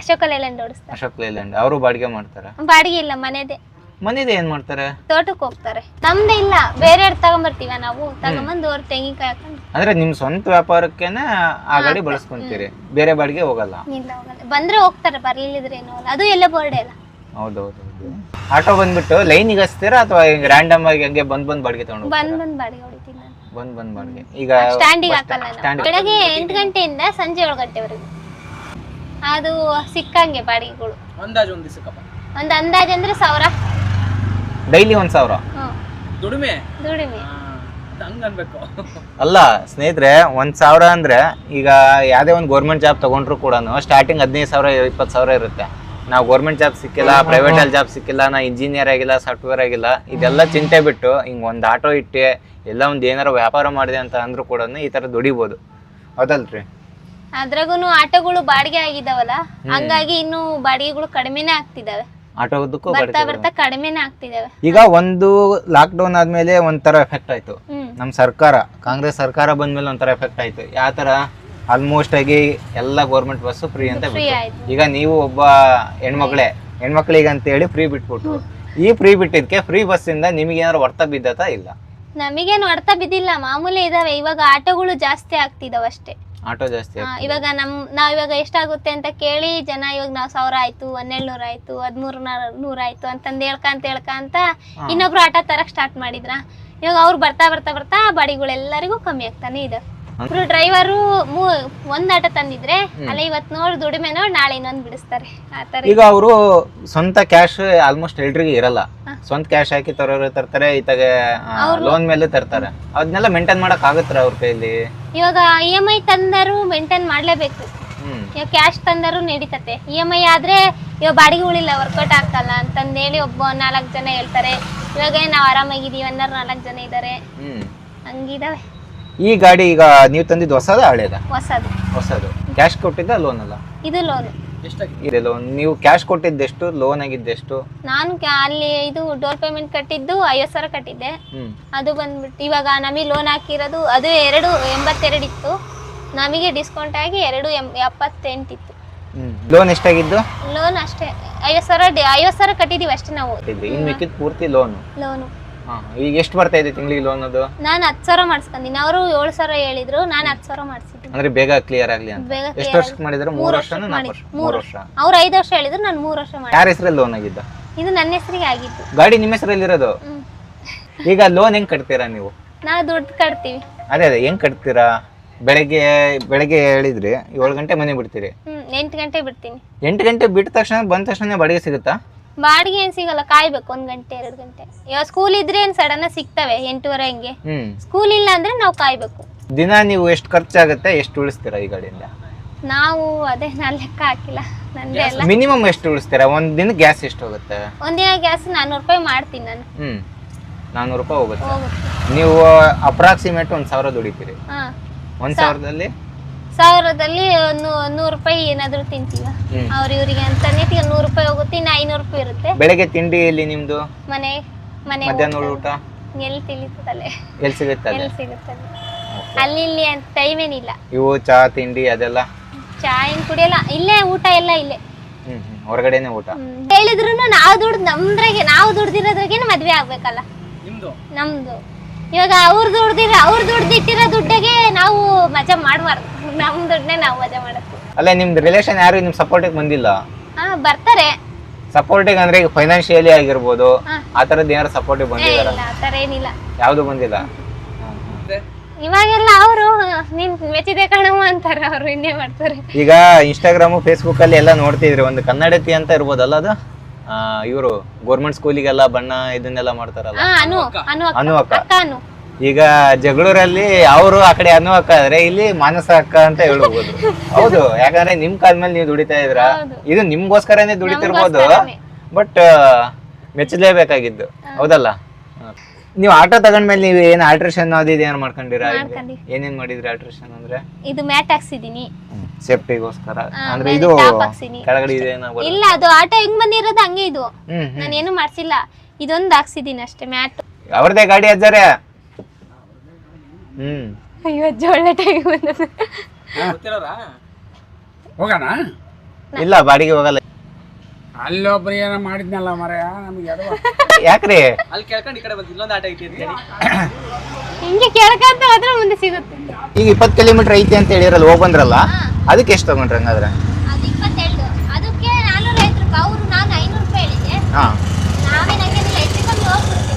ಅಶೋಕ ಲೇಲ್ಯಾಂಡ್ ಓಡಿಸ್ತಾರೆ. ಅಶೋಕ ಲೇಲ್ಯಾಂಡ್. ಅವರು ಬಾಡಿಗೆ ಮಾಡ್ತಾರ? ಬಾಡಿಗೆ ಇಲ್ಲ ಮನೆದೇ. ಮನೇದೇ ಏನ್ ಮಾಡ್ತಾರೆ? ತೋಟಕ್ಕೆ ಹೋಗ್ತಾರೆ. ನಮ್ದೇ ಇಲ್ಲ ಬೇರೆ ತಗೊಂಬರ್ತೀವ ನಾವು? ತಗೊಂಬಂದು ಅವ್ರ ತೆಂಗಿನಕಾಯಿ ಹಾಕೊಂಡು. ಅಂದ್ರೆ ನಿಮ್ ಸ್ವಂತ ವ್ಯಾಪಾರಕ್ಕೆನೆ ಆ ಗಾಡಿ ಬಳಸ್ಕೊಂತೀರಿ. ಬೇರೆ ಬಾಡಿಗೆ ಹೋಗಲ್ಲ. ಇಲ್ಲ ಹೋಗಲ್ಲ. ಬಂದ್ರೆ ಹೋಗ್ತಾರೆ ಬರ್ಲಿಲ್ಲದ್ರೆ ಏನೋ ಅಲ್ಲ ಅದು ಎಲ್ಲ ಬೋರ್ಡೆ ಅಲ್ಲ ಹೌದೌದು ಆಟೋ ಬಂದ್ಬಿಟ್ಟು ಲೈನಿಗೆ ಹಚ್ತೀರಾ ಅಥವಾ ರ್ಯಾಂಡಮ್ ಆಗಿ ಹಂಗೆ ಬಂದ್ ಬಂದ್ ಬಾಡಿಗೆ ತಗೊಂಡು ಬಂದ್ ಬಂದ್ ಬಾಡಿಗೆ ಹೊಡಿತೀನಿ ನಾನು. ಬಂದ್ ಬಂದ್ ಬಾಡಿಗೆ. ಈಗ ಸ್ಟ್ಯಾಂಡಿಗೆ ಹಾಕಲ್ಲ ನಾನು. ಬೆಳಗ್ಗೆ ಎಂಟು ಗಂಟೆಯಿಂದ ಸಂಜೆ ಏಳು ಗಂಟೆವರೆಗೂ. ಅದು ಸಿಕ್ಕಂಗೆ ಬಾಡಿಗೆಗಳು. ಅಂದಾಜು ಒಂದು ದಿವಸಕ್ಕಪ್ಪ. ಒಂದು ಅಂದಾಜ್ ಅಂದ್ರೆ ಸಾವಿರ. ಡೈಲಿ ಒಂದ್ ಸಾವಿರ? ದುಡಿಮೆ? ದುಡಿಮೆ. ಅದು ಹಂಗ ಅನ್ಬೇಕು. ಅಲ್ಲ ಸ್ನೇಹಿತರೆ ಒಂದ್ ಸಾವಿರ ಅಂದ್ರೆ ಈಗ ಯಾವ್ದೇ ಒಂದು ಗೌರ್ಮೆಂಟ್ ಜಾಬ್ ತಗೊಂಡ್ರು ಕೂಡ ಸ್ಟಾರ್ಟಿಂಗ್ ಹದಿನೈದು ಸಾವಿರ ಇಪ್ಪತ್ತು ಸಾವಿರ ಇರುತ್ತೆ. ನಾವು ಗೌರ್ಮೆಂಟ್ ಜಾಬ್ ಸಿಕ್ಕಿಲ್ಲ ಪ್ರೈವೇಟ್ ಅಲ್ಲಿ ಜಾಬ್ ಸಿಕ್ಕಿಲ್ಲ ನಾ ಇಂಜಿನಿಯರ್ ಆಗಿಲ್ಲ ಸಾಫ್ಟ್ವೇರ್ ಆಗಿಲ್ಲ ಇದೆಲ್ಲ ಚಿಂತೆ ಬಿಟ್ಟು ಹಿಂಗ್ ಒಂದ್ ಆಟೋ ಇಟ್ಟೆ ಎಲ್ಲ ಒಂದ್ ಏನಾರ ವ್ಯಾಪಾರ ಮಾಡಿದೆ ಅಂತ ಅಂದ್ರೂ ಕೂಡ ಈ ತರ ದುಡಿಬೋದು. ಹೌದಲ್ರಿ? ಅದ್ರಾಗೂ ಆಟೋಗಳು ಬಾಡಿಗೆ ಆಗಿದಾವಲ್ಲ? ಹಂಗಾಗಿ ಇನ್ನು ಬಾಡಿಗೆಗಳು ಕಡಿಮೆನೆ ಆಗ್ತಿದಾವೆ. ಆಟೋದಕ್ಕೂ ಬರ್ತಾ ಬರ್ತಾ ಕಡಿಮೆನೆ ಆಗ್ತಿದಾವೆ. ಈಗ ಒಂದು ಲಾಕ್ ಡೌನ್ ಆದ್ಮೇಲೆ ಒಂಥರ ಎಫೆಕ್ಟ್ ಆಯ್ತು. ನಮ್ ನಮ್ಮ ಸರ್ಕಾರ ಕಾಂಗ್ರೆಸ್ ಸರ್ಕಾರ ಬಂದ್ಮೇಲೆ ಒಂಥರ ಎಫೆಕ್ಟ್ ಆಯ್ತು. ಯಾವ ತರ ಆಲ್ಮೋಸ್ಟ್ ಆಗಿ ಎಲ್ಲ ಗೌರ್ಮೆಂಟ್ ಬಸ್ ಫ್ರೀ ಅಂತ ಬಿಟ್ರು. ಈಗ ನೀವು ಒಬ್ಬ ಹೆಣ್ಮಕ್ಳೇ ಹೆಣ್ಮಕ್ಳಿಗೆ ಅಂತ ಹೇಳಿ ಫ್ರೀ ಬಿಟ್ಬಿಟ್ರು. ಈ ಫ್ರೀ ಬಿಟ್ಟಿದ್ಕೆ ಫ್ರೀ ಬಸ್ ಇಂದ ನಿಮಗೆ ಏನಾದ್ರು ವರ್ತ ಬಿದ್ದತಾ ಇಲ್ಲ? ನಮಗೇನು ಅರ್ಥ ಬಿದ್ದಿಲ್ಲ ಮಾಮೂಲಿ ಇದಾವೆ. ಇವಾಗ ಆಟೋಗಳು ಜಾಸ್ತಿ ಆಗ್ತಿದಾವ ಅಷ್ಟೇ. ಆಟೋ ಜಾಸ್ತಿ ಇವಾಗ ನಮ್ ನಾವ್ ಇವಾಗ ಎಷ್ಟಾಗುತ್ತೆ ಅಂತ ಕೇಳಿ ಜನ ಇವಾಗ ನಾವ್ ಸಾವಿರ ಆಯ್ತು ಹನ್ನೆರಡು ನೂರ ಆಯ್ತು ಹದಿಮೂರು ನೂರ ಆಯ್ತು ಅಂತಂದ್ ಹೇಳ್ಕಂತ ಹೇಳ್ಕಂತ ಇನ್ನೊಬ್ರು ಆಟೋ ತರಕ್ ಸ್ಟಾರ್ಟ್ ಮಾಡಿದ್ರ? ಇವಾಗ ಅವ್ರು ಬರ್ತಾ ಬರ್ತಾ ಬರ್ತಾ ಬಾಡಿಗಳೆಲ್ಲರಿಗೂ ಕಮ್ಮಿ ಆಗ್ತಾನೆ ಇದೆ. ಇಬ್ರು ಡ್ರೈವರು ಒಂದ್ ಆಟೋ ತಂದಿದ್ರೆ ಅಲ್ಲ ಇವತ್ ನೋಡ್ ದುಡಿಮೆ ನೋಡ್ ನಾಳೆ ಇನ್ನೊಂದ್ ಬಿಡಿಸ್ತಾರೆ. ಆತರ ಈಗ ಅವರು ಸ್ವಂತ ಕ್ಯಾಶ್ ಆಲ್ಮೋಸ್ಟ್ ಎಲ್ರಿಗೂ ಇರಲ್ಲ. ಸ್ವಂತ ಕ್ಯಾಶ್ ಹಾಕಿ ತರೋರು ತರ್ತಾರೆ ಇತ್ತಾಗೆ ಲೋನ್ ಮೇಲೆ ತರ್ತಾರೆ. ಅದನ್ನೆಲ್ಲ ಮೇಂಟೈನ್ ಮಾಡಕ್ ಆಗುತ್ತರ ಅವ್ರ ಕೈಲಿ ಇವಾಗ ಇ ಎಂ ಐ ತಂದರು ಮೇಂಟೈನ್ ಮಾಡ್ಲೇಬೇಕು. ಇವಾಗ ಕ್ಯಾಶ್ ತಂದರು ನಡೀತತೆ. ಇ ಎಂ ಐ ಆದ್ರೆ ಇವಾಗ ಬಾಡಿಗೆ ಉಳಿಲ್ಲ ವರ್ಕೌಟ್ ಆಗ್ತಲ್ಲ ಅಂತಂದೇಳಿ ಒಬ್ಬ ನಾಲ್ಕು ಜನ ಹೇಳ್ತಾರೆ. ಇವಾಗ ನಾವು ಆರಾಮಾಗಿದೀವಿ ಅನ್ನೋರು ನಾಲ್ಕು ಜನ ಇದ್ದಾರೆ ಹಂಗಿದಾವೆ. ಈ ಗಾಡಿ ಈಗ ನೀವು ತಂದಿದ್ದು ಹೊಸದ ಹಳೇದ? ಹೊಸದು. ಹೊಸದು. ಕ್ಯಾಶ್ ಕೊಟ್ಟಿದ್ದ ಲೋನ್ ಅಲ್ಲ? ಇದು ಲೋನ್ ಎಷ್ಟಾಗಿ ಇದೆ ಲೋನ್ ನೀವು ಕ್ಯಾಶ್ ಕೊಟ್ಟಿದ್ದೆಷ್ಟು ಲೋನ್ ಆಗಿದ್ದೆಷ್ಟು ನಾನು ಕ್ಯಾ- ಅಲ್ಲಿ ಇದು ಡೋರ್ ಪೇಮೆಂಟ್ ಕಟ್ಟಿದ್ದು ಐವತ್ತು ಸಾವಿರ ಕಟ್ಟಿದ್ದೆ. ಹ್ಮ್. ಅದು ಬಂದ್ಬಿಟ್ಟು ಇವಾಗ ನಮಗೆ ಲೋನ್ ಹಾಕಿರೋದು ಅದು ಎರಡು ಎಂಬತ್ತೆರಡು ಇತ್ತು. ನಮಗೆ ಡಿಸ್ಕೌಂಟ್ ಆಗಿ ಎರಡು ಎಂ ಎಪ್ಪತ್ತೆಂಟಿತ್ತು ಹ್ಮ್. ಲೋನ್ ಎಷ್ಟಾಗಿದ್ದು? ಲೋನ್ ಅಷ್ಟೇ. ಐವತ್ತು ಸಾವಿರ ಡಿ- ಐವತ್ತು ಸಾವಿರ ಕಟ್ಟಿದೀವಿ ಅಷ್ಟೇ ನಾವು. ಇನ್ನು ಮಿಕ್ಕಿದ ಪೂರ್ತಿ ಲೋನು ಲೋನು ಈಗ ಎಷ್ಟು ಬರ್ತಾ ಇದೆ ತಿಂಗಳಿಗೆ ಲೋನ್ ಅದು? ನಾನು ಹತ್ತು ಸಾವಿರ ಮಾಡಿಸ್ಕೊಂಡಿನಿ ಅವರು ಏಳು ಸಾವಿರ ಹೇಳಿದ್ರು ನಾನು ಹತ್ತು ಸಾವಿರ ಮಾಡಿಸಿದ್ದೀನಿ. ಅಂದ್ರೆ ಬೇಗ ಕ್ಲಿಯರ್ ಆಗ್ಲಿ ಅಂತ. ಬೇಗ ಎಷ್ಟು clear ವರ್ಷಕ್ಕೆ ಮಾಡಿದ್ರೆ? ಮೂರು ನಾಲ್ಕು ವರ್ಷ? ಮೂರು ವರ್ಷ ವರ್ಷ. ಅವ್ರು ಐದು ವರ್ಷ ಹೇಳಿದ್ರು ನಾನು ಮೂರು ವರ್ಷ ಮಾಡಿ ಯಾರ ಹೆಸರಲ್ಲಿ ಲೋನ್ ಆಗಿದ್ದ? ಇದು ನನ್ನ ಹೆಸರಿಗೆ ಆಗಿತ್ತು ಗಾಡಿ ನಿಮ್ಮ ಹೆಸರಲ್ಲಿ ಇರೋದು? ಹ್ಮ್. ಈಗ ಲೋನ್ ಹೆಂಗ್ ಕಟ್ತೀರಾ ನೀವು? ನಾವು ದುಡ್ಡು ಕಟ್ತೀವಿ. ಅದೇ ಅದೇ ಹೆಂಗ್ ಕಟ್ತೀರಾ? ಬೆಳಗ್ಗೆ ಬೆಳಗ್ಗೆ ಹೇಳಿದ್ರಿ ಏಳು ಗಂಟೆ ಮನೆ ಬಿಡ್ತೀರಿ. ಹ್ಮ್ ಎಂಟು ಗಂಟೆ ಬಿಡ್ತೀನಿ. ಎಂಟು ಗಂಟೆ ಬಿಟ್ಟ ತಕ್ಷಣ ಬಂದ ತಕ್ಷಣ ಬಾಡಿಗೆ ಸಿಗುತ್ತಾ? ಬಾಡಿಗೆ ಏನ್ ಸಿಗಲ್ಲ ಕಾಯ್ಬೇಕು ಒಂದ್ ಗಂಟೆ ಎರಡ್ ಗಂಟೆ. ಇವಾಗ ಸ್ಕೂಲ್ ಇದ್ರೆ ಏನ್ ಸಡನ್ ಸಿಗ್ತವೆ ಎಂಟೂವರೆ ಹಂಗೆ. ಹ್ಮ್. ಸ್ಕೂಲ್ ಇಲ್ಲ ಅಂದ್ರೆ ನಾವು ಕಾಯ್ಬೇಕು. ದಿನ ನೀವು ಎಷ್ಟು ಖರ್ಚಾಗುತ್ತೆ ಎಷ್ಟು ಉಳಿಸ್ತೀರಾ ಈ ಗಾಡಿಯಿಂದ? ನಾವು ಅದೇ ನಾನು ಲೆಕ್ಕ ಹಾಕಿಲ್ಲ ನಂದೇ ಎಲ್ಲ ಮಿನಿಮಮ್ ಎಷ್ಟು ಉಳಿಸ್ತೀರಾ? ಒಂದ್ ದಿನ ಗ್ಯಾಸ್ ಎಷ್ಟು ಹೋಗುತ್ತೆ? ಒಂದಿನ ಗ್ಯಾಸ್ ನಾನ್ನೂರು ರೂಪಾಯಿ ಮಾಡ್ತೀನಿ ನಾನು. ಹ್ಮ್. ನಾನ್ನೂರು ರೂಪಾಯಿ ಹೋಗುತ್ತೆ. ಹೋಗುತ್ತೆ. ನೀವು ಅಪ್ರಾಕ್ಸಿಮೇಟ್ ಒಂದ್ ಸಾವಿರ ದುಡಿತೀರಿ. ಹಾ. ಒಂದ್ ಸಾವಿರದಲ್ಲಿ? ಸಾವಿರದಲ್ಲಿ ಒಂದು ನೂರು ರೂಪಾಯಿ ಏನಾದ್ರು ತಿಂತೀವ. ಅವ್ರ ಇವರಿಗೆ ಅಂತಾನೆ ನೂರು ರೂಪಾಯಿ ಹೋಗುತ್ತೆ ಇನ್ನು ಐನೂರು ರೂಪಾಯಿ ಇರುತ್ತೆ. ಬೆಳಗ್ಗೆ ತಿಂಡಿ ಎಲ್ಲಿ ನಿಮ್ದು? ಮನೆ ಮನೆ ಮಧ್ಯಾಹ್ನ ಊಟ. ಎಲ್ಲಿ ತಿಳಿತದಲ್ಲೇ ಎಲ್ಲಿ ಸಿಗುತ್ತೆ ಎಲ್ಲಿ ಸಿಗುತ್ತದೆ? ಅಲ್ಲಿ ಇಲ್ಲಿ ಅಂತ ಟೈಮ್ ಏನಿಲ್ಲ. ಇವು ಚಾ ತಿಂಡಿ ಅದೆಲ್ಲ? ಚಾ ಏನ್ ಕುಡಿಯಲ್ಲ ಇಲ್ಲೇ ಊಟ ಎಲ್ಲ ಇಲ್ಲೇ. ಹೊರಗಡೆನೆ ಊಟ? ಹೇಳಿದ್ರು ನಾವು ದುಡ್ದು ನಮ್ದ್ರಾಗೆ ನಾವು ದುಡ್ದಿರೋದ್ರಾಗೆ ಮದ್ವೆ ಆಗ್ಬೇಕಲ್ಲ. ನಮ್ದು. ಇವಾಗ ಅವ್ರು ದುಡ್ದಿರ ಅವ್ರು ದುಡ್ದಿಟ್ಟಿರೋ ದುಡ್ಡಿಗೆ ನಾವು ಮಜಾ ಮಾಡಬಾರ್ದು. ನಮ್ ದುಡ್ಡನ್ನೇ ನಾವು ಮಜಾ ಮಾಡಬೇಕು ಅಲ್ಲ ನಿಮ್ದು ರಿಲೇಷನ್ ಯಾರು ನಿಮ್ ಸಪೋರ್ಟಿಗೆ ಬಂದಿಲ್ಲ? ಹಾ ಬರ್ತಾರೆ. ಸಪೋರ್ಟಿಗೆ ಅಂದ್ರೆ ಈಗ ಫೈನಾನ್ಷಿಯಲಿ ಆಗಿರ್ಬೋದು ಹಾ. ಆ ತರದ್ ಏನಾರು ಸಪೋರ್ಟಿಗೆ ಏ, ಬಂದಿದಾರ? ಇಲ್ಲ ಆ ಥರ ಏನಿಲ್ಲ. ಯಾವುದು ಬಂದಿಲ್ಲ? ಇವಾಗೆಲ್ಲ ಅವರು ನಿನ್ ಮೆಚ್ಚಿದೆ ಕಣವ ಅಂತಾರೆ ಅವ್ರು ಇನ್ನೇ ಮಾಡ್ತಾರೆ. ಈಗ ಇನ್ಸ್ಟಾಗ್ರಾಮ್ ಫೇಸ್ಬುಕ್ ಅಲ್ಲಿ ಎಲ್ಲ ನೋಡ್ತಿದ್ರೆ ಒಂದು ಕನ್ನಡತಿ ಅಂತ ಇರ್ಬೋದಲ್ಲ ಅದು? ಇವರು ಗೋರ್ಮೆಂಟ್ ಸ್ಕೂಲಿಗೆಲ್ಲ ಬಣ್ಣ ಇದನ್ನೆಲ್ಲ ಮಾಡ್ತಾರಲ್ಲ. ಅನು ಅನು ಅಕ್ಕ. ಅನು ಅಕ್ಕ. ಅಕ್ಕ. ಅನು. ಈಗ ಜಗಳೂರಲ್ಲಿ ಅವರು ಆ ಕಡೆ ಅನು ಅಕ್ಕ ಆದ್ರೆ ಇಲ್ಲಿ ಮಾನಸ ಅಕ್ಕ ಅಂತ ಹೇಳ್ಬೋದು. ಹೌದು ಯಾಕಂದ್ರೆ ನಿಮ್ ಕಾಲ ಮೇಲೆ ನೀವು ದುಡಿತಾ ಇದ್ರ ಇದು ನಿಮ್ಗೋಸ್ಕರನೇ ದುಡಿತಿರ್ಬೋದು. ನಮ್ಗೋಸ್ಕರನೇ. ಬಟ್ ಮೆಚ್ಚಲೇಬೇಕಾಗಿದ್ದು ಹೌದಲ್ಲ ಹ. ನೀವು ಆಟೋ ತಗೊಂಡ್ಮೇಲೆ ನೀವು ಏನ್ ಆಲ್ಟ್ರೇಷನ್ ಅದು ಇದು ಏನ್ ಮಾಡ್ಕೊಂಡಿರಾ? ಮಾಡ್ಕೊಂಡಿ. ಏನೇನ್ ಮಾಡಿದ್ರಿ ಆಲ್ಟ್ರೇಷನ್ ಅಂದ್ರೆ? ಇದು ಮ್ಯಾಟ್ ಹಾಕ್ಸಿದೀನಿ. ಸೇಫ್ಟಿಗೋಸ್ಕರ ಆ, ಅಂದ್ರೆ ಮೇಲೆ ಇದು ಹಾಕ್ಸಿನಿ. ಕೆಳಗಡೆ ಇದೆ ಇಲ್ಲ ಅದು ಆಟೋ ಹೆಂಗ್ ಬಂದಿರೋದು ಹಂಗೆ ಇದು. ಹ್ಮ್ ಏನು ಮಾಡ್ಸಿಲ್ಲ. ಇದೊಂದು ಹಾಕ್ಸಿದೀನಿ ಅಷ್ಟೇ ಮ್ಯಾಟ್. ಅವ್ರದೇ ಗಾಡಿ ಅಜ್ಜಾರೆ? ಹ್ಮ್. ಅಯ್ಯೋ ಅಜ್ಜ ಒಳ್ಳೆ ಟೈಮ್ ಬಂದದ ಹೋಗೋಣ? ಇಲ್ಲ ಬಾಡಿಗೆ ಹೋಗಲ್ಲ. ಅಲ್ಲೊಬ್ರು ಏನೋ ಮಾಡಿದ್ನಲ್ಲ ಮರೆಯ ನಮ್ಗೆ ಅದು ಯಾಕ್ರಿ? ಅಲ್ಲಿ ಕೇಳ್ಕೊಂಡು ಈ ಕಡೆ ಬಂದು ಇಲ್ಲೊಂದು ಆಟ ಐತಿ ಅಂತ ಹೇಳಿ ಹಿಂಗೆ ಕೇಳ್ಕೊಂತ ಹೋದ್ರೆ ಮುಂದೆ ಸಿಗುತ್ತೆ. ಈಗ ಇಪ್ಪತ್ತು ಕಿಲೋಮೀಟರ್ ಐತಿ ಅಂತ ಹೇಳಿರಲ್ಲ ಹೋಗ್ ಬಂದ್ರಲ್ಲ ಅದಕ್ಕೆ ಎಷ್ಟು ತಗೊಂಡ್ರಿ ಹಂಗಾದ್ರೆ? ಅದು ಇಪ್ಪತ್ತೆರಡು ಅದಕ್ಕೆ ನಾನ್ನೂರ ಐವತ್ತು ರೂಪಾಯಿ ಅವರು ನಾನು ಐನೂರು ರೂಪಾಯಿ ಹೇಳಿದೆ ಹಾ. ನಾವೇನು ಹಂಗೇನಿಲ್ಲ ಹೆಚ್ಚು ಕಮ್ಮಿ ಹೋಗ್ಬಿಡ್ತೀವಿ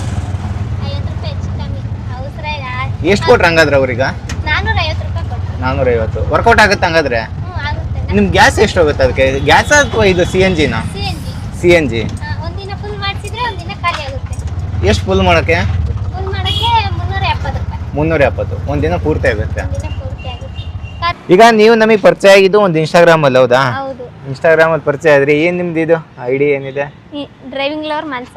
ಐವತ್ತು ರೂಪಾಯಿ ಹೆಚ್ಚು ಕಮ್ಮಿ. ಅವಸರ ಎಷ್ಟು ಕೊಟ್ರಿ ಹಂಗಾದ್ರೆ ಅವ್ರೀಗ? ನಾನ್ನೂರ ಐವತ್ತು ರೂಪಾಯಿ ಕೊಟ್ಟು ನಾನೂರ ಐವತ್ತು ವರ್ಕೌಟ್ ಆಗುತ್ತೆ ಹಂಗಾದ್ರೆ? ಹ್ಞೂ ಆಗುತ್ತೆ. ನಿಮ್ ಗ್ಯಾಸ್ ಎಷ್ಟು ಹೋಗುತ್ತೆ ಅದಕ್ಕೆ? ಗ್ಯಾಸ್ ಅಥವಾ ಇದು ಸಿ ಎನ್ ಜಿನ ಸಿ ಸಿ ಎನ್ ಜಿ ಒಂದಿನ ಫುಲ್ ಮಾಡಿಸಿದ್ರೆ ಒಂದಿನ ಖಾಲಿ ಆಗುತ್ತೆ. ಎಷ್ಟು ಫುಲ್ ಮಾಡೋಕ್ಕೆ? ಫುಲ್ ಮಾಡೋಕ್ಕೆ ಮುನ್ನೂರ ಎಪ್ಪತ್ತು ರೂಪಾಯಿ. ಮುನ್ನೂರ ಎಪ್ಪತ್ತು ಒಂದಿನ ಪೂರ್ತಿ ಆಗುತ್ತೆ. ಒಂದಿನ ಪೂರ್ತಿ ಆಗುತ್ತೆ. ಖಾಲಿ- ಈಗ ನೀವು ನಮಗೆ ಪರಿಚಯ ಆಗಿದ್ದು ಒಂದು ಇನ್ಸ್ಟಾಗ್ರಾಮ್ ಅಲ್ಲಿ ಹೌದಾ? ಹೌದು. ಇನ್ಸ್ಟಾಗ್ರಾಮ್ ಅಲ್ಲಿ ಪರಿಚಯ ಆದ್ರಿ. ಏನ್ ನಿಮ್ದು ಇದು? ಐಡಿ ಏನಿದೆ? ಡ್ರೈವಿಂಗ್ ಲವರ್ ಮನ್ಸ.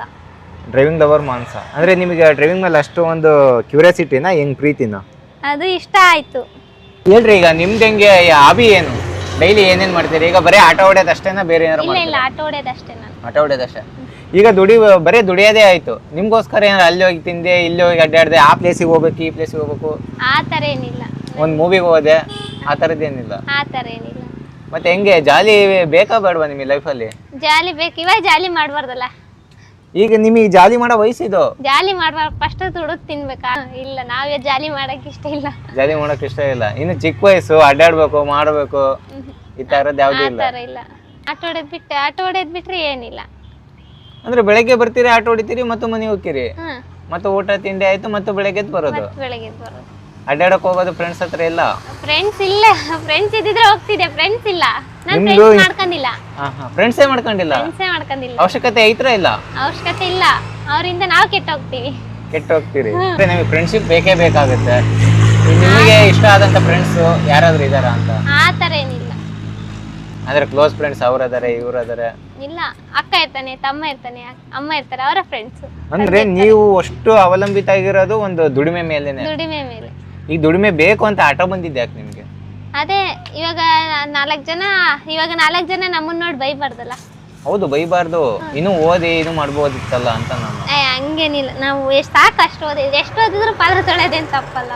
ಡ್ರೈವಿಂಗ್ ಲವರ್ ಮಾನ್ಸ. ಅಂದ್ರೆ ನಿಮಗೆ ಡ್ರೈವಿಂಗ್ ಮೇಲೆ ಅಷ್ಟು ಒಂದು ಕ್ಯೂರಿಯಾಸಿಟಿನ ಹೆಂಗ್ ಪ್ರೀತಿನ? ಅದು ಇಷ್ಟ ಆಯ್ತು. ಹೇಳ್ರಿ ಈಗ ನಿಮ್ದು ಹೆಂಗೆ? ಹಾಬಿ ಏನು? ಡೈಲಿ ಏನೇನ್ ಮಾಡ್ತೀರಿ? ಈಗ ಬರೀ ಆಟೋ ಹೊಡೆಯೋದಷ್ಟೇನಾ ಬೇರೆ ಏನಾರು ಇಲ್ಲ ಇಲ್ಲ ಮಾಡ್ತೀರಾ? ಆಟೋ ಹೊಡೆಯೋದಷ್ಟೇ ನಾನು ಹೊಡೆಯೋದಷ್ಟೇ ಈಗ ದುಡಿ ಬರೀ ದುಡಿಯೋದೇ ಆಯ್ತು. ನಿಮ್ಗೋಸ್ಕರ ಏನಾರ ಅಲ್ಲಿ ಹೋಗಿ ತಿಂದೆ ಇಲ್ಲಿ ಹೋಗಿ ಅಡ್ಡಾಡ್ದೆ ಆ ಪ್ಲೇಸಿಗೆ ಹೋಗ್ಬೇಕು ಈ ಪ್ಲೇಸಿಗೆ ಹೋಗ್ಬೇಕು? ಆ ಥರ ಏನಿಲ್ಲ. ಒಂದು ಮೂವಿಗೆ ಹೋದೆ ಆ ಥರದ್ದೇನಿಲ್ಲ ಆ ಥರ ಏನಿಲ್ಲ. ಮತ್ತೆ ಹೆಂಗೆ ಜಾಲಿ ಬೇಕಾ ಬೇಡವಾ ನಿಮಗೆ ಲೈಫಲ್ಲಿ ಜಾಲಿ ಬೇಕು ಇವಾಗ ಜಾಲಿ ಮಾಡಬಾರ್ದಲ್ಲ. ಈಗ ನಿಮಗೆ ಜಾಲಿ ಮಾಡೋ ವಯಸ್ಸಿದು? ಜಾಲಿ ಮಾಡ್ಬಾರ್ದು ಫಸ್ಟ್ ದುಡುದ್ ತಿನ್ಬೇಕಾ? ಇಲ್ಲ ನಾವೇ ಜಾಲಿ ಮಾಡಕ್ ಇಷ್ಟ ಇಲ್ಲ. ಜಾಲಿ ಮಾಡೋಕೆ ಇಷ್ಟ ಇಲ್ಲ. ಇನ್ನು ಚಿಕ್ಕ ವಯಸ್ಸು ಅಡ್ಡಾಡ್ಬೇಕು ಮಾಡಬೇಕು ಈ ಥರದ್ದು ಆ ಯಾವುದೂ ಇಲ್ಲ. ಥರ ಇಲ್ಲ. ಆಟೋ ಹೊಡೆದ್ ಬಿಟ್ಟೆ ಆಟೋ ಹೊಡೆದ್ ಬಿಟ್ರೆ ಏನಿಲ್ಲ. ಅಂದ್ರೆ ಬೆಳಗ್ಗೆ ಬರ್ತೀರಿ ಆಟೋ ಹೊಡಿತೀರಿ ಮತ್ತು ಮನೆಗೆ ಹೋಗ್ತೀರಿ? ಹಾ ಮತ್ತೆ ಊಟ ತಿಂಡಿ ಆಯ್ತು ಮತ್ತೆ ಬೆಳಗ್ಗೆ ಎದ್ದು ಬರೋದು? ಬೆಳಗ್ಗೆ ಎದ್ದು ಬರೋದು. ಅಡ್ಡಾಡಕ್ ಹೋಗೋದು ಫ್ರೆಂಡ್ಸ್ ಹತ್ರ ಇಲ್ಲ? ಫ್ರೆಂಡ್ಸ್ ಇಲ್ಲ. ಫ್ರೆಂಡ್ಸ್ ಇದ್ದಿದ್ರೆ ಹೋಗ್ತಿದ್ದೆ ಫ್ರೆಂಡ್ಸ್ ಇಲ್ಲ. ನಾನ್ ನಿಮ್ದು ಫ್ರೆಂಡ್ಸ್ ಮಾಡ್ಕೊಂಡಿಲ್ಲ. ಹಾ ಹಾ. ಏ ಮಾಡ್ಕೊಂಡಿಲ್ಲ? ಫ್ರೆಂಡ್ಸೇ ಮಾಡ್ಕೊಂಡಿಲ್ಲ. ಅವಶ್ಯಕತೆ ಐತ್ರ ಇಲ್ಲ? ಅವಶ್ಯಕತೆ ಇಲ್ಲ. ಅವರಿಂದ ನಾವು ಕೆಟ್ಟ ಹೋಗ್ತೀವಿ ಕೆಟ್ಟ ಹೋಗ್ತೀರಿ ಅಂದ್ರೆ ನಿಮಗೆ ಫ್ರೆಂಡ್ಶಿಪ್ ಬೇಕೇ ಬೇಕಾಗುತ್ತೆ. ಈಗ ನಿಮಗೆ ಇಷ್ಟ ಆದಂತ ಫ್ರೆಂಡ್ಸ್ ಯಾರಾದರೂ ಇದಾರ ಅಂತ? ಆ ಥರ ಏನಿಲ್ಲ. ಅಂದ್ರೆ ಕ್ಲೋಸ್ ಫ್ರೆಂಡ್ಸ್ ಅವ್ರ ಅದಾರೆ ಇವ್ರ ಅದಾರೆ? ಇಲ್ಲ ಅಕ್ಕ ಇರ್ತಾನೆ ತಮ್ಮ ಇರ್ತಾನೆ ಅಕ್- ಅಮ್ಮ ಇರ್ತಾರೆ ಅವರ ಫ್ರೆಂಡ್ಸ್ ಅಂದ್ರೆ ನೀವು ಅಷ್ಟು ಅವಲಂಬಿತ ಆಗಿರೋದು ಒಂದು ದುಡಿಮೆ ಮೇಲೇನೆ. ದುಡಿಮೆ ಮೇಲೆ. ಈ ದುಡಿಮೆ ಬೇಕು ಅಂತ ಆಟ ಬಂದಿದ್ದೆ ಯಾಕೆ ನಿಮ್ಗೆ? ಅದೇ ಇವಾಗ ನಾಲ್ಕು ಜನ ಇವಾಗ ನಾಲ್ಕು ಜನ ನಮ್ಮನ್ನ ನೋಡಿ ಬೈಬಾರ್ದಲ್ಲ. ಹೌದು ಬೈಬಾರ್ದು. ಇನ್ನು ಓದಿ ಇದು ಮಾಡ್ಬೋದಿತ್ತಲ್ಲ ಅಂತ ನಾನು. ಏ ಹಂಗೇನಿಲ್ಲ. ನಾವು ಎಷ್ಟು ಸಾಕು ಅಷ್ಟು ಓದಿದ್ರೆ ಎಷ್ಟು ಓದಿದ್ರು ಪಾತ್ರ ತೊಳೆದೇನು ತಪ್ಪಲ್ಲ.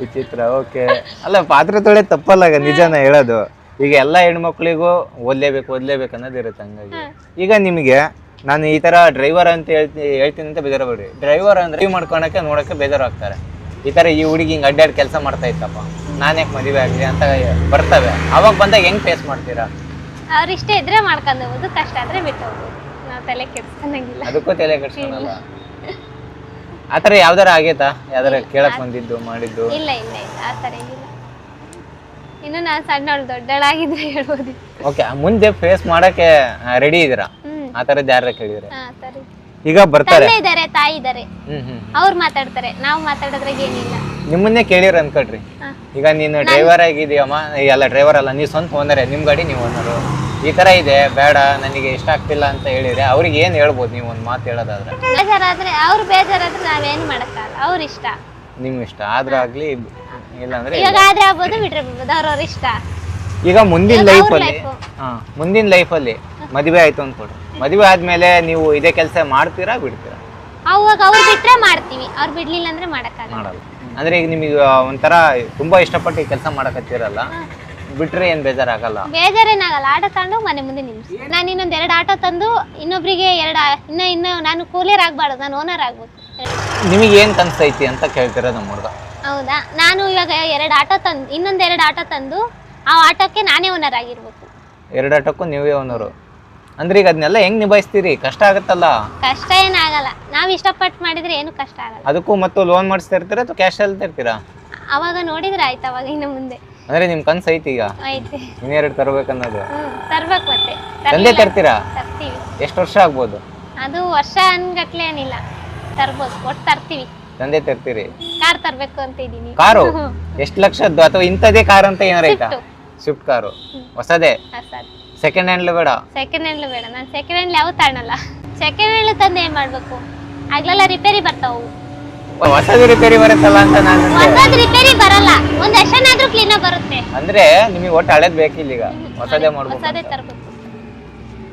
ವಿಚಿತ್ರ ಓಕೆ. ಅಲ್ಲ ಪಾತ್ರೆ ತೊಳೆ ತಪ್ಪಲ್ಲ ನಿಜಾನ ಹೇಳೋದು. ಈಗ ಎಲ್ಲ ಹೆಣ್ಮಕ್ಳಿಗೂ ಓದ್ಲೇಬೇಕು ಓದ್ಲೇಬೇಕು ಅನ್ನೋದು ಇರುತ್ತೆ ಹಂಗಾಗಿ. ಈಗ ನಿಮಗೆ ನಾನು ಈ ತರ ಡ್ರೈವರ್ ಅಂತ ಹೇಳ್ತೀನಿ ಹೇಳ್ತೀನಿ ಅಂತ ಬೇಜಾರಬೇಡಿ ಡ್ರೈವರ್ ಅಂದ್ರೆ ಡ್ರೈವ್ ಮಾಡ್ಕೊಳಕ್ಕೆ ನೋಡಕ್ಕೆ ಬೇಜಾರಾಗ್ತಾರೆ. ಈ ತರ ಈ ಹುಡುಗಿ ಹಿಂಗೆ ಅಡ್ಡಾಡಿ ಕೆಲಸ ಮಾಡ್ತಾ ಇತ್ತಪ್ಪ. ನಾನು ಯಾಕೆ ಮದುವೆ ಆಗಲಿ ಅಂತ ಬರ್ತವೆ. ಅವಾಗ ಬಂದಾಗ ಹೆಂಗ್ ಫೇಸ್ ಮಾಡ್ತೀರಾ? ಅವ್ರು ಇಷ್ಟ ಇದ್ರೆ ಮಾಡ್ಕೊಂಡು ಹೋಗೋದು ಕಷ್ಟ ಆದ್ರೆ ಬಿಟ್ಟು ಹೋಗೋದು. ನಾವು ತಲೆ ಕೆಡ್ಸ್ಕೊಂಡಂಗಿಲ್ಲ ಅದಕ್ಕೂ ತಲೆ ಕೆಡ್ಸ್ಕೊಳಲ್ಲ. ಆ ಥರ ಯಾವ್ದಾರ ಆಗೈತಾ? ಯಾವ್ದಾರ ಕೇಳಕ್ ಬಂದಿದ್ದು ಮಾಡಿದ್ದು? ಇಲ್ಲ ಇಲ್ಲ ಆತರ ಆ ಥರ ಏನಿಲ್ಲ. ಇನ್ನು ನಾನು ಸಣ್ಣವಳು ದೊಡ್ಡಳಾಗಿದ್ರೆ ಹೇಳ್ಬೋದು. ಓಕೆ ಮುಂದೆ ಫೇಸ್ ಮಾಡಕ್ಕೆ ರೆಡಿ ಇದೀರಾ ಆತರ ಆ ಥರದ್ದು ಯಾರ ಕೇಳಿದ್ರೆ? ಆ ಥರ ಈಗ ಬರ್ತಾರೆ. ತಂದೆ ಇದ್ದಾರೆ ತಾಯಿ ಇದ್ದಾರೆ ಹ್ಮ್ ಹ್ಮ್ ಅವ್ರು ಮಾತಾಡ್ತಾರೆ. ನಾವು ಮಾತಾಡೋದ್ರಾಗ ಏನಿಲ್ಲ. ನಿಮ್ಮನ್ನೇ ಕೇಳಿರ ಅನ್ಕೊಳ್ರಿ. ಹಾ. ಈಗ ನೀನು ಡ್ರೈವರ್ ಆಗಿದೆಯಮ್ಮ ಎಲ್ಲ ಡ್ರೈವರ್ ಅಲ್ಲ ನೀವು ಸ್ವಂತ ಓನರೇ ನಿಮ್ಮ ಗಾಡಿ ನೀವು ಓನರು ಈ ತರ ಇದೆ ಬೇಡ ನನಗೆ ಇಷ್ಟ ಆಗ್ತಿಲ್ಲ ಅಂತ ಹೇಳಿದ್ರೆ ಅವ್ರಿಗೆ ಏನ್ ಹೇಳ್ಬೋದು ನೀವು ಒಂದು ಮಾತು ಹೇಳೋದಾದ್ರೆ? ಬೇಜಾರಾದ್ರೆ ಅವ್ರು ಬೇಜಾರಾದ್ರೆ ನಾವೇನು ಮಾಡೋಕ್ಕಾಗಲ್ಲ ಅವ್ರ ಇಷ್ಟ. ನಿಮ್ ಇಷ್ಟ ಆದ್ರೂ ಆಗಲಿ ಇಲ್ಲಾಂದ್ರೆ ಇವಾಗ ಆದ್ರೆ ಆಗ್ಬೋದು ಬಿಟ್ರೆ ಬಿಡ್ಬೋದು ಅವ್ರವ್ರ ಇಷ್ಟ. ಈಗ ಮುಂದಿನ ಲೈಫ್ ಅಲ್ಲಿ ಲೈಫಲ್ಲಿ life. ಹಾ ಮುಂದಿನ ಲೈಫಲ್ಲಿ ಮದುವೆ ಆಯ್ತು ಅಂದ್ಕೊಡ್ರಿ ಮದುವೆ ಆದ್ಮೇಲೆ ನೀವು ಇದೇ ಕೆಲಸ ಮಾಡ್ತೀರಾ ಬಿಡ್ತೀರಾ? ಅವಾಗ ಅವ್ರು ಬಿಟ್ರೆ ಮಾಡ್ತೀವಿ ಅವ್ರು ಬಿಡ್ಲಿಲ್ಲ ಅಂದ್ರೆ ಮಾಡಕ್ಕಾಗಲ್ಲ. ಮಾಡಲ್ಲ. ಅಂದ್ರೆ ಈಗ ನಿಮಗೆ ಒಂಥರ ತುಂಬಾ ಇಷ್ಟಪಟ್ಟು ಈ ಕೆಲಸ ಮಾಡಕತ್ತೀರಲ್ಲ? ಬಿಟ್ರೆ ಏನ್ ಬೇಜಾರಾಗಲ್ಲ. ಬೇಜಾರೇನಾಗಲ್ಲ. ಆಟೋ ತಗೊಂಡು ಮನೆ ಮುಂದೆ ನಿಲ್ಸಿ. ನಾನು ಇನ್ನೊಂದ್ ಎರಡು ಆಟೋ ತಂದು ಇನ್ನೊಬ್ರಿಗೆ ಎರಡು ಇನ್ನ ಇನ್ನ ನಾನು ಕೂಲಿಯರ್ ಆಗ್ಬಾರ್ದು. ನಾನು ಓನರ್ ಆಗ್ಬೇಕು. ನಿಮಗೆ ಏನ್ ಕನ್ಸೈತಿ ಅಂತ ಕೇಳ್ತೀರ ನಮ್ಮ ಹುಡುಗ ಹೌದಾ? ನಾನು ಇವಾಗ ಎರಡು ಆಟೋ ತಂದು ಇನ್ನೊಂದ್ ಎರಡು ಆಟೋ ತಂದು ಆ ಆಟೋಕ್ಕೆ ನಾನೇ ಓನರ್ ಆಗಿರ್ಬೇಕು. ಎರಡು ಆಟೋಕ್ಕೂ ನೀವೇ ಓನರು ಅಂದ್ರೆ ಈಗ ಅದನ್ನೆಲ್ಲ ಹೆಂಗ್ ನಿಭಾಯಿಸ್ತೀರಿ? ಕಷ್ಟ ಆಗುತ್ತಲ್ಲ? ಕಷ್ಟ ಏನಾಗಲ್ಲ ನಾವು ಇಷ್ಟಪಟ್ಟು ಮಾಡಿದ್ರೆ ಏನು ಕಷ್ಟ ಆಗಲ್ಲ. ಅದಕ್ಕೂ ಮತ್ತು ಲೋನ್ ಮಾಡಿಸ್ತಾ ಇರ್ತೀರಾ ಅಥವಾ ಕ್ಯಾಶ್ ಅಲ್ಲಿ ಇರ್ತೀರಾ? ಅವಾಗ ನೋಡಿದ್ರೆ ಆಯ್ತು ಅವಾಗ ಇನ್ನು ಮುಂದೆ. ಅಂದ್ರೆ ನಿಮ್ ಕನ್ಸ್ ಐತಿ ಈಗ? ಐತೆ. ಇನ್ನೆರಡು ತರ್ಬೇಕನ್ನೋದು? ತರ್ಬೇಕು ಮತ್ತೆ. ತಂದೆ ತರ್ತೀರಾ? ತರ್ತೀವಿ. ಎಷ್ಟು ವರ್ಷ ಆಗ್ಬೋದು? ಅದು ವರ್ಷ ಅನ್ಗಟ್ಲೆ ಏನಿಲ್ಲ. ತರ್ಬೋದು ಒಟ್ಟು ತರ್ತೀವಿ. ತಂದೆ ತರ್ತೀರಿ? ಕಾರ್ ತರ್ಬೇಕು ಅಂತ ಇದೀನಿ ಕಾರು? ಎಷ್ಟು ಲಕ್ಷದ್ದು? ಅಥವಾ ಇಂಥದೇ ಕಾರ್ ಅಂತ ಏನಾರ ಐತಾ? Swift car. ಹೊಸದೇ? ಸೆಕೆಂಡ್ ಹ್ಯಾಂಡ್ಲು ಬೇಡ? ಸೆಕೆಂಡ್ ಹ್ಯಾಂಡ್ ಬೇಡ. ನಾನು ಸೆಕೆಂಡ್ ಹ್ಯಾಂಡ್ ಯಾವ ತಾಣಲ್ಲ ಸೆಕೆಂಡ್ ಹ್ಯಾಂಡ್ ತಂದು ಏನ್ ಮಾಡ್ಬೇಕು? ಆಗ್ಲೆಲ್ಲ ರಿಪೇರಿ ಬರ್ತಾವು ಹೊಸದು ರಿಪೇರಿ ಬರುತ್ತಲ್ಲ ಅಂತ ನಾನು. ಹೊಸದ್ ರಿಪೇರಿ ಬರಲ್ಲ. ಒಂದ್ ವರ್ಷನಾದ್ರೂ ಕ್ಲೀನ್ ಬರುತ್ತೆ. ಅಂದ್ರೆ ನಿಮಗೆ ಒಟ್ಟು ಹಳೇದ್ ಬೇಕಿಲ್ಲ ಈಗ. ಹೊಸದೇ ಮಾಡ್ಬೇಕು ಹೊಸದೇ ತರಬೇಕು.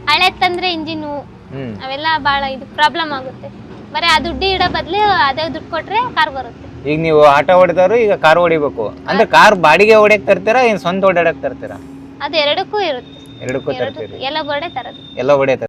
ಹಳೆ ತಂದ್ರೆ ಇಂಜಿನು ಹ್ಮ್. ಅವೆಲ್ಲ ಬಹಳ ಇದು ಪ್ರಾಬ್ಲಮ್ ಆಗುತ್ತೆ. ಬರೀ ಆ ದುಡ್ಡು ಇಡೋ ಬದ್ಲು ಅದೇ ದುಡ್ಡು ಕೊಟ್ರೆ ಕಾರ್ ಬರುತ್ತೆ. ಈಗ ನೀವು ಆಟೋ ಹೊಡೆದವರು ಈಗ ಕಾರ್ ಹೊಡಿಬೇಕು. ಅಂದ್ರೆ ಕಾರ್ ಬಾಡಿಗೆ ಹೊಡಿಯಕ್ ತರ್ತೀರಾ ಏನ್ ಸ್ವಂತ ಓಡಾಡಕ್ ತರ್ತೀರಾ? ಅದು ಎರಡಕ್ಕೂ ಇರುತ್ತೆ. ಎರಡಕ್ಕೂ ತರ್ತೀರಿ. ಎಲ್ಲ ಬರ್ಡೆ ತರದು. ಎಲ್ಲ ಹೊಡಿಯತ್